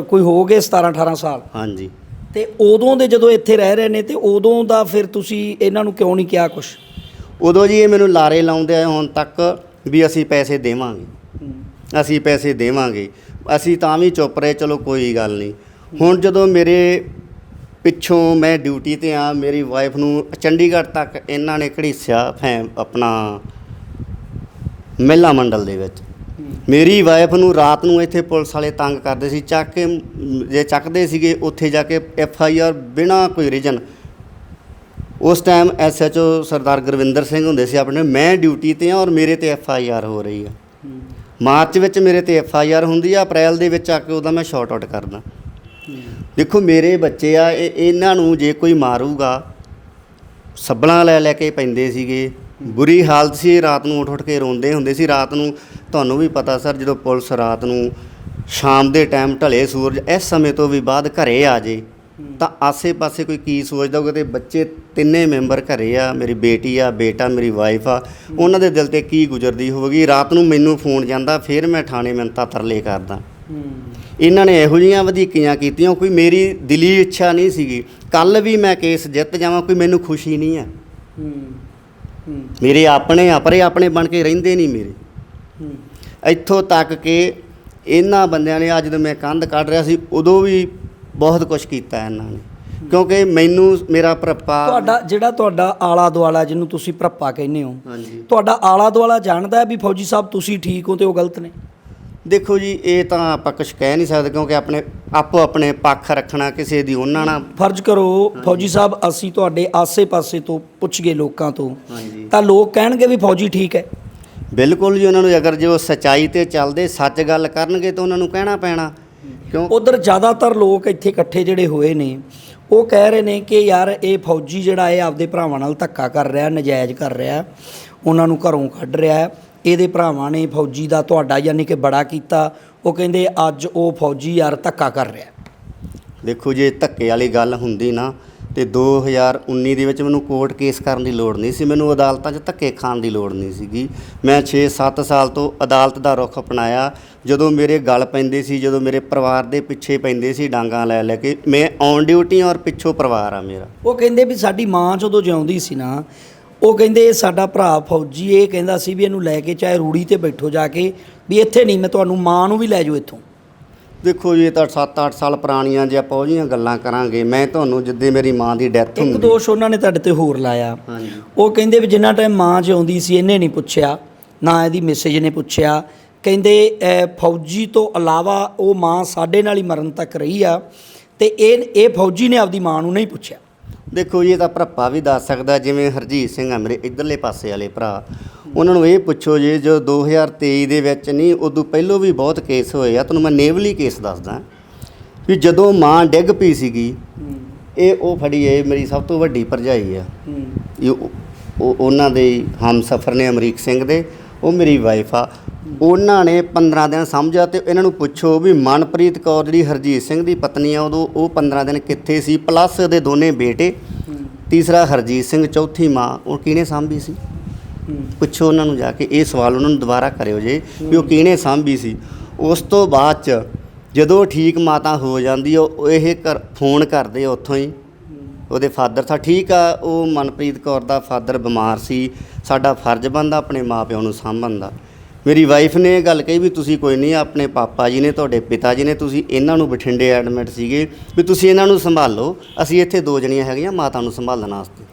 ਕੋਈ ਹੋ ਗਏ 17 18 ਸਾਲ? ਹਾਂਜੀ। ਤੇ ਉਦੋਂ ਦੇ ਜਦੋਂ ਇੱਥੇ ਰਹਿ ਰਹੇ ਨੇ ਤੇ ਉਦੋਂ ਦਾ ਫਿਰ ਤੁਸੀਂ ਇਹਨਾਂ ਨੂੰ ਕਿਉਂ ਨਹੀਂ ਕਿਹਾ ਕੁਛ? ਉਦੋਂ ਜੀ ਇਹ ਮੈਨੂੰ ਲਾਰੇ ਲਾਉਂਦੇ ਆਏ ਹੁਣ ਤੱਕ ਵੀ ਅਸੀਂ ਪੈਸੇ ਦੇਵਾਂਗੇ। ਅਸੀਂ ਪੈਸੇ ਦੇਵਾਂਗੇ। ਅਸੀਂ ਤਾਂ ਵੀ ਚੁੱਪ ਰਹੇ ਚਲੋ ਕੋਈ ਗੱਲ ਨਹੀਂ। ਹੁਣ ਜਦੋਂ ਮੇਰੇ ਪਿੱਛੋਂ ਮੈਂ ਡਿਊਟੀ ਤੇ ਆ ਮੇਰੀ ਵਾਈਫ ਨੂੰ ਚੰਡੀਗੜ੍ਹ ਤੱਕ ਇਹਨਾਂ ਨੇ ਘੜੀਸਿਆ ਫੈ ਆਪਣਾ ਮਹਿਲਾ ਮੰਡਲ ਦੇ ਵਿੱਚ। ਮੇਰੀ ਵਾਈਫ ਨੂੰ ਰਾਤ ਨੂੰ ਇੱਥੇ ਪੁਲਿਸ ਵਾਲੇ ਤੰਗ ਕਰਦੇ ਸੀ ਚੱਕ ਕੇ ਜੇ ਚੱਕਦੇ ਸੀਗੇ ਉੱਥੇ ਜਾ ਕੇ ਐਫ ਆਈ ਆਰ ਬਿਨਾ ਕੋਈ ਰੀਜਨ ਉਸ ਟਾਈਮ ਐਸਐਚਓ ਸਰਦਾਰ ਗੁਰਵਿੰਦਰ ਸਿੰਘ ਹੁੰਦੇ ਸੀ ਆਪਣੇ, ਮੈਂ ਡਿਊਟੀ ਤੇ ਆ ਔਰ ਮੇਰੇ ਤੇ ਐਫ ਆਈ ਆਰ ਹੋ ਰਹੀ ਆ। ਮਾਰਚ ਵਿੱਚ ਮੇਰੇ ਤੇ ਐਫ ਆਈ ਆਰ ਹੁੰਦੀ ਆ, ਅਪ੍ਰੈਲ ਦੇ ਵਿੱਚ ਆ ਕੇ ਉਹਦਾ ਮੈਂ ਸ਼ਾਰਟ ਆਊਟ ਕਰਦਾ। ਦੇਖੋ ਮੇਰੇ ਬੱਚੇ ਆ, ਇਹ ਇਹਨਾਂ ਨੂੰ ਜੇ ਕੋਈ ਮਾਰੂਗਾ, ਸੱਬਲਾਂ ਲੈ ਲੈ ਕੇ ਪੈਂਦੇ ਸੀਗੇ। ਬੁਰੀ ਹਾਲਤ ਸੀ, ਰਾਤ ਨੂੰ ਉੱਠ ਉੱਠ ਕੇ ਰੋਂਦੇ ਹੁੰਦੇ ਸੀ। ਰਾਤ ਨੂੰ ਤੁਹਾਨੂੰ ਵੀ ਪਤਾ ਸਰ, ਜਦੋਂ ਪੁਲਿਸ ਰਾਤ ਨੂੰ ਸ਼ਾਮ ਦੇ ਟਾਈਮ ਢਲੇ ਸੂਰਜ, ਇਸ ਸਮੇਂ ਤੋਂ ਵੀ ਬਾਅਦ ਘਰੇ ਆ ਜੇ। ਤਾਂ ਆਸੇ-ਪਾਸੇ ਕੋਈ ਕੀ ਸੋਚਦਾ ਹੋਊਗਾ ਤੇ ਬੱਚੇ ਤਿੰਨੇ ਮੈਂਬਰ ਘਰੇ ਆ ਮੇਰੀ ਬੇਟੀ ਆ ਬੇਟਾ ਮੇਰੀ ਵਾਈਫ ਆ ਉਹਨਾਂ ਦੇ ਦਿਲ ਤੇ ਕੀ ਗੁਜ਼ਰਦੀ ਹੋਵੇਗੀ? ਰਾਤ ਨੂੰ ਮੈਨੂੰ ਫੋਨ ਜਾਂਦਾ ਫਿਰ ਮੈਂ ਥਾਣੇ ਮਿੰਤਾ ਤਰਲੇ ਕਰਦਾ। ਇਹਨਾਂ ਨੇ ਇਹੋ ਜਿਹੀਆਂ ਵਧੀਕੀਆਂ ਕੀਤੀਆਂ ਕੋਈ ਮੇਰੀ ਦਿਲੀ ਇੱਛਾ ਨਹੀਂ ਸੀਗੀ। ਕੱਲ ਵੀ ਮੈਂ ਕੇਸ ਜਿੱਤ ਜਾਵਾਂ ਕੋਈ ਮੈਨੂੰ ਖੁਸ਼ੀ ਨਹੀਂ ਆ। ਮੇਰੇ ਆਪਣੇ ਆਪਰੇ ਆਪਣੇ ਬਣ ਕੇ ਰਹਿੰਦੇ ਨਹੀਂ ਮੇਰੇ। ਇੱਥੋਂ ਤੱਕ ਕਿ ਇਹਨਾਂ ਬੰਦਿਆਂ ਨੇ ਅੱਜ ਜਦੋਂ ਮੈਂ ਕੰਧ ਕੱਢ ਰਿਹਾ ਸੀ ਉਦੋਂ ਵੀ ਬਹੁਤ ਕੁਝ ਕੀਤਾ ਇਹਨਾਂ ਨੇ। ਕਿਉਂਕਿ ਮੈਨੂੰ ਮੇਰਾ ਭਰਪਾ ਤੁਹਾਡਾ ਜਿਹੜਾ ਤੁਹਾਡਾ ਆਲਾ ਦੁਆਲਾ ਜਿਹਨੂੰ ਤੁਸੀਂ ਭਰੱਪਾ ਕਹਿੰਦੇ ਹੋ ਹਾਂਜੀ। ਤੁਹਾਡਾ ਆਲਾ ਦੁਆਲਾ ਜਾਣਦਾ ਹੈ ਵੀ ਫੌਜੀ ਸਾਹਿਬ ਤੁਸੀਂ ਠੀਕ ਹੋ ਤੇ ਉਹ ਗਲਤ ਨੇ? ਦੇਖੋ ਜੀ ਇਹ ਤਾਂ ਆਪਾਂ ਕੁਝ ਕਹਿ ਨਹੀਂ ਸਕਦੇ ਕਿਉਂਕਿ ਆਪਣੇ ਆਪੋ ਆਪਣੇ ਪੱਖ ਰੱਖਣਾ ਕਿਸੇ ਦੀ ਉਹਨਾਂ ਨਾਲ ਫਰਜ਼ ਕਰੋ ਫੌਜੀ ਸਾਹਿਬ ਅਸੀਂ ਤੁਹਾਡੇ ਆਸੇ-ਪਾਸੇ ਤੋਂ ਪੁੱਛ ਗਏ ਲੋਕਾਂ ਤੋਂ। ਹਾਂਜੀ। ਤਾਂ ਲੋਕ ਕਹਿਣਗੇ ਵੀ ਫੌਜੀ ਠੀਕ ਹੈ। ਬਿਲਕੁਲ ਜੀ ਉਹਨਾਂ ਨੂੰ ਅਗਰ ਜੇ ਉਹ ਸਚਾਈ ਤੇ ਚੱਲਦੇ ਸੱਚ ਗੱਲ ਕਰਨਗੇ ਤਾਂ ਉਹਨਾਂ ਨੂੰ ਕਹਿਣਾ ਪੈਣਾ। ਕਿਉਂ ਉਧਰ ਜ਼ਿਆਦਾਤਰ ਲੋਕ ਇੱਥੇ ਇਕੱਠੇ ਜਿਹੜੇ ਹੋਏ ਨੇ ਉਹ ਕਹਿ ਰਹੇ ਨੇ ਕਿ ਯਾਰ ਇਹ ਫੌਜੀ ਜਿਹੜਾ ਹੈ ਆਪਦੇ ਭਰਾਵਾਂ ਨਾਲ ਧੱਕਾ ਕਰ ਰਿਹਾ ਨਜਾਇਜ਼ ਕਰ ਰਿਹਾ ਉਹਨਾਂ ਨੂੰ ਘਰੋਂ ਕੱਢ ਰਿਹਾ। ਇਹਦੇ ਭਰਾਵਾਂ ਨੇ ਫੌਜੀ ਦਾ ਤੁਹਾਡਾ ਯਾਨੀ ਕਿ ਬੜਾ ਕੀਤਾ ਉਹ ਕਹਿੰਦੇ ਅੱਜ ਉਹ ਫੌਜੀ ਯਾਰ ਧੱਕਾ ਕਰ ਰਿਹਾ ਦੇਖੋ ਜੇ ਧੱਕੇ ਵਾਲੀ ਗੱਲ ਹੁੰਦੀ ਨਾ ਅਤੇ ਦੋ ਹਜ਼ਾਰ ਉੱਨੀ ਦੇ ਵਿੱਚ ਮੈਨੂੰ ਕੋਰਟ ਕੇਸ ਕਰਨ ਦੀ ਲੋੜ ਨਹੀਂ ਸੀ। ਮੈਨੂੰ ਅਦਾਲਤਾਂ 'ਚ ਧੱਕੇ ਖਾਣ ਦੀ ਲੋੜ ਨਹੀਂ ਸੀਗੀ। ਮੈਂ 6-7 ਸਾਲ ਤੋਂ ਅਦਾਲਤ ਦਾ ਰੁਖ ਅਪਣਾਇਆ। ਜਦੋਂ ਮੇਰੇ ਗਲ ਪੈਂਦੇ ਸੀ, ਜਦੋਂ ਮੇਰੇ ਪਰਿਵਾਰ ਦੇ ਪਿੱਛੇ ਪੈਂਦੇ ਸੀ ਡਾਂਗਾ ਲੈ ਲੈ ਕੇ, ਮੈਂ ਔਨ ਡਿਊਟੀ ਔਰ ਪਿੱਛੋਂ ਪਰਿਵਾਰ ਆ ਮੇਰਾ। ਉਹ ਕਹਿੰਦੇ ਵੀ ਸਾਡੀ ਮਾਂ ਜਦੋਂ ਜਿਉਂਦੀ ਸੀ ਨਾ, ਉਹ ਕਹਿੰਦੇ ਇਹ ਸਾਡਾ ਭਰਾ ਫੌਜੀ, ਇਹ ਕਹਿੰਦਾ ਸੀ ਵੀ ਇਹਨੂੰ ਲੈ ਕੇ ਚਾਹੇ ਰੂੜੀ ਤੇ ਬੈਠੋ ਜਾ ਕੇ, ਵੀ ਇੱਥੇ ਨਹੀਂ, ਮੈਂ ਤੁਹਾਨੂੰ ਮਾਂ ਨੂੰ ਵੀ ਲੈ ਜਾਓ ਇੱਥੋਂ। ਦੇਖੋ ਜੀ ਇਹ ਤਾਂ 7-8 ਸਾਲ ਪੁਰਾਣੀਆਂ ਜੇ ਆਪਾਂ ਉਹਦੀਆਂ ਗੱਲਾਂ ਕਰਾਂਗੇ ਮੈਂ ਤੁਹਾਨੂੰ ਜਿੱਦੇ ਮੇਰੀ ਮਾਂ ਦੀ ਡੈਥ ਇੱਕ ਹੁੰਦੀ। ਦੋਸ਼ ਉਹਨਾਂ ਨੇ ਤੁਹਾਡੇ ਤੇ ਹੋਰ ਲਾਇਆ। ਹਾਂਜੀ। ਉਹ ਕਹਿੰਦੇ ਵੀ ਜਿੰਨਾ ਟਾਈਮ ਮਾਂ ਜਿਉਂਦੀ ਸੀ ਇਹਨੇ ਨਹੀਂ ਪੁੱਛਿਆ ਨਾ ਇਹਦੀ ਮੈਸੇਜ ਨੇ ਪੁੱਛਿਆ। ਕਹਿੰਦੇ ਅਹ, ਫੌਜੀ ਤੋਂ ਇਲਾਵਾ ਉਹ ਮਾਂ ਸਾਡੇ ਨਾਲ ਹੀ ਮਰਨ ਤੱਕ ਰਹੀ ਆ ਤੇ ਇਹ ਇਹ ਫੌਜੀ ਨੇ ਆਪਦੀ ਮਾਂ ਨੂੰ ਨਹੀਂ ਪੁੱਛਿਆ। ਦੇਖੋ ਜੀ ਇਹ ਤਾਂ ਭਰਪਾ ਵੀ ਦੱਸ ਸਕਦਾ ਜਿਵੇਂ ਹਰਜੀਤ ਸਿੰਘ ਆ ਮੇਰੇ ਇਧਰਲੇ ਪਾਸੇ ਵਾਲੇ ਭਰਾ। ਉਹਨਾਂ ਨੂੰ ਇਹ ਪੁੱਛੋ ਜੀ ਜੋ 2023 ਦੇ ਵਿੱਚ ਨਹੀਂ ਉਦੋਂ ਪਹਿਲਾਂ ਵੀ ਬਹੁਤ ਕੇਸ ਹੋਏ ਆ। ਤੁਹਾਨੂੰ ਮੈਂ ਨੇਵਲੀ ਕੇਸ ਦੱਸਦਾ। ਵੀ ਜਦੋਂ ਮਾਂ ਡਿੱਗ ਪਈ ਸੀਗੀ ਇਹ ਉਹ ਫੜੀ ਇਹ ਮੇਰੀ ਸਭ ਤੋਂ ਵੱਡੀ ਭਰਜਾਈ ਆ। ਇਹ ਉਹ- ਉਹ ਉਹਨਾਂ ਦੇ ਹਮ ਸਫਰ ਨੇ ਅਮਰੀਕ ਸਿੰਘ ਦੇ ਉਹ ਮੇਰੀ ਵਾਈਫ ਆ। ਉਹਨਾਂ ਨੇ 15 ਦਿਨ ਸਮਝਿਆ ਤੇ ਇਹਨਾਂ ਨੂੰ ਪੁੱਛੋ ਵੀ ਮਨਪ੍ਰੀਤ ਕੌਰ ਜਿਹੜੀ ਹਰਜੀਤ ਸਿੰਘ ਦੀ ਪਤਨੀ ਆ, ਉਦੋਂ ਉਹ 15 ਦਿਨ ਕਿੱਥੇ ਸੀ? ਪਲੱਸ ਉਹਦੇ ਦੋਨੇ ਬੇਟੇ, ਤੀਸਰਾ ਹਰਜੀਤ ਸਿੰਘ, ਚੌਥੀ ਮਾਂ, ਉਹ ਕਿਹਨੇ ਸਾਂਭੀ ਸੀ? ਪੁੱਛੋ ਉਹਨਾਂ ਨੂੰ ਜਾ ਕੇ, ਇਹ ਸਵਾਲ ਉਹਨਾਂ ਨੂੰ ਦੁਬਾਰਾ ਕਰਿਓ ਜੇ ਵੀ ਉਹ ਕਿਹਨੇ ਸਾਂਭੀ ਸੀ। ਉਸ ਤੋਂ ਬਾਅਦ ਚ ਜਦੋਂ ਠੀਕ ਮਾਤਾ ਹੋ ਜਾਂਦੀ ਆ, ਉਹ ਇਹ ਕਰ ਫੋਨ ਕਰਦੇ ਉੱਥੋਂ ਹੀ। ਉਹਦੇ ਫਾਦਰ ਤਾਂ ਠੀਕ ਆ, ਉਹ ਮਨਪ੍ਰੀਤ ਕੌਰ ਦਾ ਫਾਦਰ ਬਿਮਾਰ ਸੀ। ਸਾਡਾ ਫਰਜ਼ ਬਣਦਾ ਆਪਣੇ ਮਾਪਿਆਂ ਨੂੰ ਸਾਂਭਣ ਦਾ। ਮੇਰੀ ਵਾਈਫ ਨੇ ਇਹ ਗੱਲ ਕਹੀ ਵੀ ਤੁਸੀਂ ਕੋਈ ਨਹੀਂ, ਆਪਣੇ ਪਾਪਾ ਜੀ ਨੇ, ਤੁਹਾਡੇ ਪਿਤਾ ਜੀ ਨੇ, ਤੁਸੀਂ ਇਹਨਾਂ ਨੂੰ ਬਠਿੰਡੇ ਐਡਮਿਟ ਸੀਗੇ ਵੀ ਤੁਸੀਂ ਇਹਨਾਂ ਨੂੰ ਸੰਭਾਲੋ, ਅਸੀਂ ਇੱਥੇ ਦੋ ਜਣੀਆਂ ਹੈਗੀਆਂ, ਮਾਤਾ ਨੂੰ ਸੰਭਾਲਣ ਵਾਸਤੇ।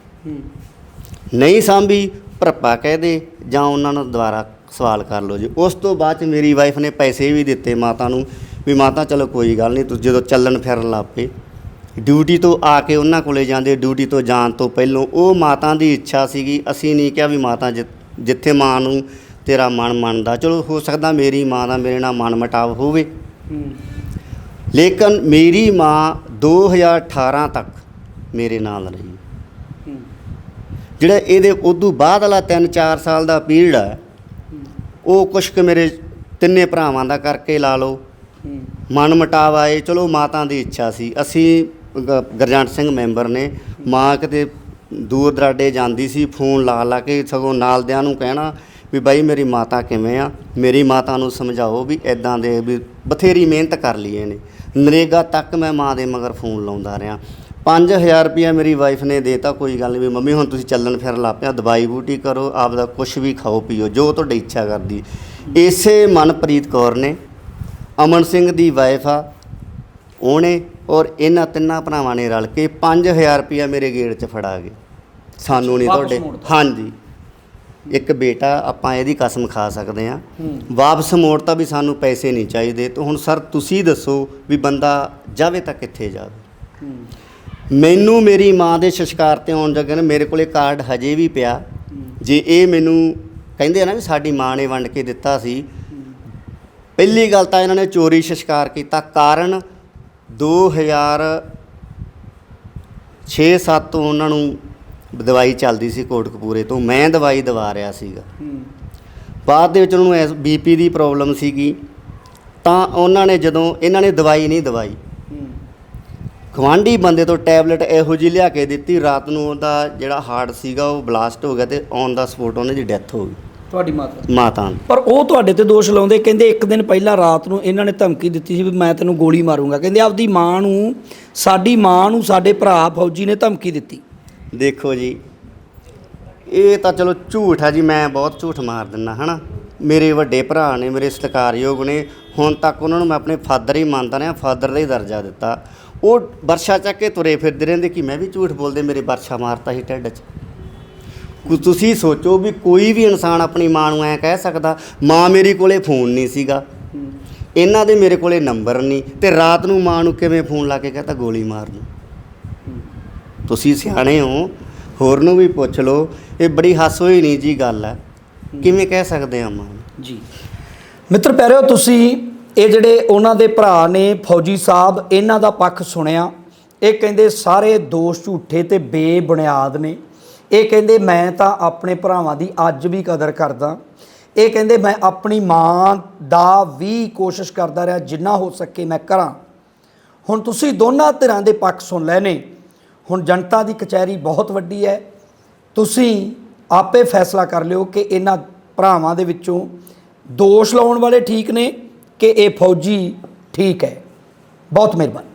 ਨਹੀਂ ਸਾਂਭੀ, ਭਰਪਾ ਕਹਿ ਦੇ, ਜਾਂ ਉਹਨਾਂ ਨੂੰ ਦੁਬਾਰਾ ਸਵਾਲ ਕਰ ਲਓ ਜੀ। ਉਸ ਤੋਂ ਬਾਅਦ ਚ ਮੇਰੀ ਵਾਈਫ ਨੇ ਪੈਸੇ ਵੀ ਦਿੱਤੇ ਮਾਤਾ ਨੂੰ, ਵੀ ਮਾਤਾ ਚਲੋ ਕੋਈ ਗੱਲ ਨਹੀਂ, ਤੁਸੀਂ ਜਦੋਂ ਚੱਲਣ ਫਿਰਨ ਲੱਗ ਪਏ। ਡਿਊਟੀ ਤੋਂ ਆ ਕੇ ਉਹਨਾਂ ਕੋਲੇ ਜਾਂਦੇ, ਡਿਊਟੀ ਤੋਂ ਜਾਣ ਤੋਂ ਪਹਿਲਾਂ ਉਹ ਮਾਤਾ ਦੀ ਇੱਛਾ ਸੀਗੀ, ਅਸੀਂ ਨਹੀਂ ਕਿਹਾ ਵੀ ਮਾਤਾ ਜਿ- ਜਿੱਥੇ ਮਾਂ ਨੂੰ ਤੇਰਾ ਮਨ ਮੰਨਦਾ। ਚਲੋ ਹੋ ਸਕਦਾ ਮੇਰੀ ਮਾਂ ਦਾ ਮੇਰੇ ਨਾਲ ਮਨ ਮਟਾਵ ਹੋਵੇ। ਲੇਕਿਨ ਮੇਰੀ ਮਾਂ 2018 ਤੱਕ ਮੇਰੇ ਨਾਲ ਰਹੀ। ਜਿਹੜਾ ਇਹਦੇ ਉਦੋਂ ਬਾਅਦ ਵਾਲਾ 3-4 ਸਾਲ ਦਾ ਪੀਰੀਅਡ ਹੈ ਉਹ ਕੁਛ ਕੁ ਮੇਰੇ ਤਿੰਨੇ ਭਰਾਵਾਂ ਦਾ ਕਰਕੇ ਲਾ ਲਓ। ਮਨ ਮਟਾਵ ਆਏ ਚਲੋ ਮਾਤਾ ਦੀ ਇੱਛਾ ਸੀ। ਅਸੀਂ ਗੁਰਜੰਟ ਸਿੰਘ ਮੈਂਬਰ ਨੇ ਮਾਂ ਕਿਤੇ ਦੂਰ ਦਰਾਡੇ ਜਾਂਦੀ ਸੀ ਫੋਨ ਲਾ ਲਾ ਕੇ ਸਗੋਂ ਨਾਲਦਿਆਂ ਨੂੰ ਕਹਿਣਾ ਵੀ ਬਾਈ ਮੇਰੀ ਮਾਤਾ ਕਿਵੇਂ ਆ? ਮੇਰੀ ਮਾਤਾ ਨੂੰ ਸਮਝਾਓ ਵੀ ਐਦਾਂ ਦੇ ਵੀ ਬਥੇਰੀ ਮਿਹਨਤ ਕਰ ਲਈ ਇਹਨੇ। ਨਰੇਗਾ ਤੱਕ ਮੈਂ ਮਾਂ ਦੇ ਮਗਰ ਫੋਨ ਲਾਉਂਦਾ ਰਿਹਾ। 5000 ਰੁਪਇਆ ਮੇਰੀ ਵਾਈਫ ਨੇ ਦੇਤਾ ਕੋਈ ਗੱਲ ਨਹੀਂ ਵੀ ਮੰਮੀ ਹੁਣ ਤੁਸੀਂ ਚੱਲਣ ਫਿਰਨ ਲੱਗ ਪਿਆ ਦਵਾਈ ਬੂਟੀ ਕਰੋ ਆਪਦਾ ਕੁਝ ਵੀ ਖਾਓ ਪੀਓ ਜੋ ਤੁਹਾਡੀ ਇੱਛਾ ਕਰਦੀ। ਇਸੇ ਮਨਪ੍ਰੀਤ ਕੌਰ ਨੇ ਅਮਨ ਸਿੰਘ ਦੀ ਵਾਈਫ ਆ ਉਹਨੇ ਔਰ ਇਹਨਾਂ ਤਿੰਨਾਂ ਭਰਾਵਾਂ ਨੇ ਰਲ ਕੇ 5000 ਰੁਪਇਆ ਮੇਰੇ ਗੇੜ 'ਚ ਫੜਾ ਗਏ ਸਾਨੂੰ ਨਹੀਂ ਤੁਹਾਡੇ। ਹਾਂਜੀ। ਇੱਕ ਬੇਟਾ ਆਪਾਂ ਇਹਦੀ ਕਸਮ ਖਾ ਸਕਦੇ ਆ ਵਾਪਸ ਮੋੜਤਾ ਵੀ ਸਾਨੂੰ ਪੈਸੇ ਨਹੀਂ ਚਾਹੀਦੇ। ਤਾਂ ਹੁਣ ਸਰ ਤੁਸੀਂ ਦੱਸੋ ਵੀ ਬੰਦਾ ਜਾਵੇ ਤਾਂ ਕਿੱਥੇ ਜਾਵੇ? ਮੈਨੂੰ ਮੇਰੀ ਮਾਂ ਦੇ ਸੰਸਕਾਰ ਤੇ ਆਉਣ ਜਗ੍ਹਾ ਨੇ ਮੇਰੇ ਕੋਲੇ ਕਾਰਡ ਹਜੇ ਵੀ ਪਿਆ। ਜੇ ਇਹ ਮੈਨੂੰ ਕਹਿੰਦੇ ਆ ਨਾ ਵੀ ਸਾਡੀ ਮਾਂ ਨੇ ਵੰਡ ਕੇ ਦਿੱਤਾ ਸੀ। ਪਹਿਲੀ ਗੱਲ ਤਾਂ ਇਹਨਾਂ ਨੇ ਚੋਰੀ ਸੰਸਕਾਰ ਕੀਤਾ। ਕਾਰਨ 2000 6-7 ਤੋਂ ਉਹਨਾਂ ਨੂੰ ਦਵਾਈ ਚੱਲਦੀ ਸੀ ਕੋਟਕਪੂਰੇ ਤੋਂ ਮੈਂ ਦਵਾਈ ਦਵਾ ਰਿਹਾ ਸੀਗਾ। ਬਾਅਦ ਦੇ ਵਿੱਚ ਉਹਨਾਂ ਨੂੰ ਐਸ ਬੀਪੀ ਦੀ ਪ੍ਰੋਬਲਮ ਸੀਗੀ ਤਾਂ ਉਹਨਾਂ ਨੇ ਜਦੋਂ ਇਹਨਾਂ ਨੇ ਦਵਾਈ ਨਹੀਂ ਦਵਾਈ ਗਵਾਂਢੀ ਬੰਦੇ ਤੋਂ ਟੈਬਲੇਟ ਇਹੋ ਜਿਹੀ ਲਿਆ ਕੇ ਦਿੱਤੀ ਰਾਤ ਨੂੰ ਉਹਦਾ ਜਿਹੜਾ ਹਾਰਟ ਸੀਗਾ ਉਹ ਬਲਾਸਟ ਹੋ ਗਿਆ ਤੇ ਔਨ ਦਾ ਸਪੋਟ ਉਹਨੇ ਦੀ ਡੈਥ ਹੋ ਗਈ। ਤੁਹਾਡੀ ਮਾਤਾ? ਮਾਤਾ ਦੀ। ਪਰ ਉਹ ਤੁਹਾਡੇ ਤੇ ਦੋਸ਼ ਲਾਉਂਦੇ ਕਹਿੰਦੇ ਇੱਕ ਦਿਨ ਪਹਿਲਾਂ ਰਾਤ ਨੂੰ ਇਹਨਾਂ ਨੇ ਧਮਕੀ ਦਿੱਤੀ ਸੀ ਵੀ ਮੈਂ ਤੈਨੂੰ ਗੋਲੀ ਮਾਰੂੰਗਾ। ਕਹਿੰਦੇ ਆਪਦੀ ਮਾਂ ਨੂੰ ਸਾਡੀ ਮਾਂ ਨੂੰ ਸਾਡੇ ਭਰਾ ਫੌਜੀ ਨੇ ਧਮਕੀ ਦਿੱਤੀ। ਦੇਖੋ ਜੀ ਇਹ ਤਾਂ ਚਲੋ ਝੂਠ ਆ ਜੀ ਮੈਂ ਬਹੁਤ ਝੂਠ ਮਾਰ ਦਿੰਦਾ ਹਨਾ? ਮੇਰੇ ਵੱਡੇ ਭਰਾ ਨੇ ਮੇਰੇ ਸਤਿਕਾਰਯੋਗ ਨੇ ਹੁਣ ਤੱਕ ਉਹਨਾਂ ਨੂੰ ਮੈਂ ਆਪਣੇ ਫਾਦਰ ਹੀ ਮੰਨਦਾ ਰਿਹਾ ਫਾਦਰ ਦਾ ਹੀ ਦਰਜਾ ਦਿੱਤਾ। ਉਹ ਵਰਸ਼ਾ ਚੱਕ ਕੇ ਤੁਰੇ ਫਿਰਦੇ ਰਹਿੰਦੇ ਕਿ ਮੈਂ ਵੀ ਝੂਠ ਬੋਲਦੇ ਮੇਰੇ ਵਰਸ਼ਾ ਮਾਰਤਾ ਸੀ ਢਿੱਡ 'ਚ। ਕੁ ਤੁਸੀਂ ਸੋਚੋ ਵੀ ਕੋਈ ਵੀ ਇਨਸਾਨ ਆਪਣੀ ਮਾਂ ਨੂੰ ਐ ਕਹਿ ਸਕਦਾ ਮਾਂ ਮੇਰੀ ਕੋਲੇ ਫੋਨ ਨਹੀਂ ਸੀਗਾ। ਇਹਨਾਂ ਦੇ ਮੇਰੇ ਕੋਲੇ ਨੰਬਰ ਨਹੀਂ ਤੇ ਰਾਤ ਨੂੰ ਮਾਂ ਨੂੰ ਕਿਵੇਂ ਫੋਨ ਲਾ ਕੇ ਕਹਤਾ ਗੋਲੀ ਮਾਰ ਦੂੰ। ਤੁਸੀਂ ਸਿਆਣੇ ਹੋ, ਹੋਰ ਨੂੰ ਵੀ ਪੁੱਛ ਲਓ। ਇਹ ਬੜੀ ਹਾਸ ਹੋਈ ਨਹੀਂ ਜੀ ਗੱਲ ਹੈ। ਕਿਵੇਂ ਕਹਿ ਸਕਦੇ ਆ ਮਾਂ ਜੀ। ਮਿੱਤਰ ਪਿਆਰਿਓ, ਤੁਸੀਂ ਇਹ ਜਿਹੜੇ ਉਹਨਾਂ ਦੇ ਭਰਾ ਨੇ ਫੌਜੀ ਸਾਹਿਬ, ਇਹਨਾਂ ਦਾ ਪੱਖ ਸੁਣਿਆ। ਇਹ ਕਹਿੰਦੇ ਸਾਰੇ ਦੋਸ਼ ਝੂਠੇ ਤੇ ਬੇਬੁਨਿਆਦ ਨੇ। ਇਹ ਕਹਿੰਦੇ, ਮੈਂ ਤਾਂ ਆਪਣੇ ਭਰਾਵਾਂ ਦੀ ਅੱਜ ਵੀ ਕਦਰ ਕਰਦਾ। ਇਹ ਕਹਿੰਦੇ, ਮੈਂ ਆਪਣੀ ਮਾਂ ਦਾ ਵੀ ਕੋਸ਼ਿਸ਼ ਕਰਦਾ ਰਿਹਾ, ਜਿੰਨਾ ਹੋ ਸਕੇ ਮੈਂ ਕਰਾਂ। ਹੁਣ ਤੁਸੀਂ ਦੋਨਾਂ ਧਿਰਾਂ ਦੇ ਪੱਖ ਸੁਣ ਲਏ ਨੇ ਹੁਣ ਜਨਤਾ ਦੀ ਕਚਹਿਰੀ ਬਹੁਤ ਵੱਡੀ ਹੈ। ਤੁਸੀਂ ਆਪੇ ਫੈਸਲਾ ਕਰ ਲਿਓ ਕਿ ਇਹਨਾਂ ਭਰਾਵਾਂ ਦੇ ਵਿੱਚੋਂ ਦੋਸ਼ ਲਾਉਣ ਵਾਲੇ ਠੀਕ ਨੇ ਕਿ ਇਹ ਫੌਜੀ ਠੀਕ ਹੈ। ਬਹੁਤ ਮਿਹਰਬਾਨੀ।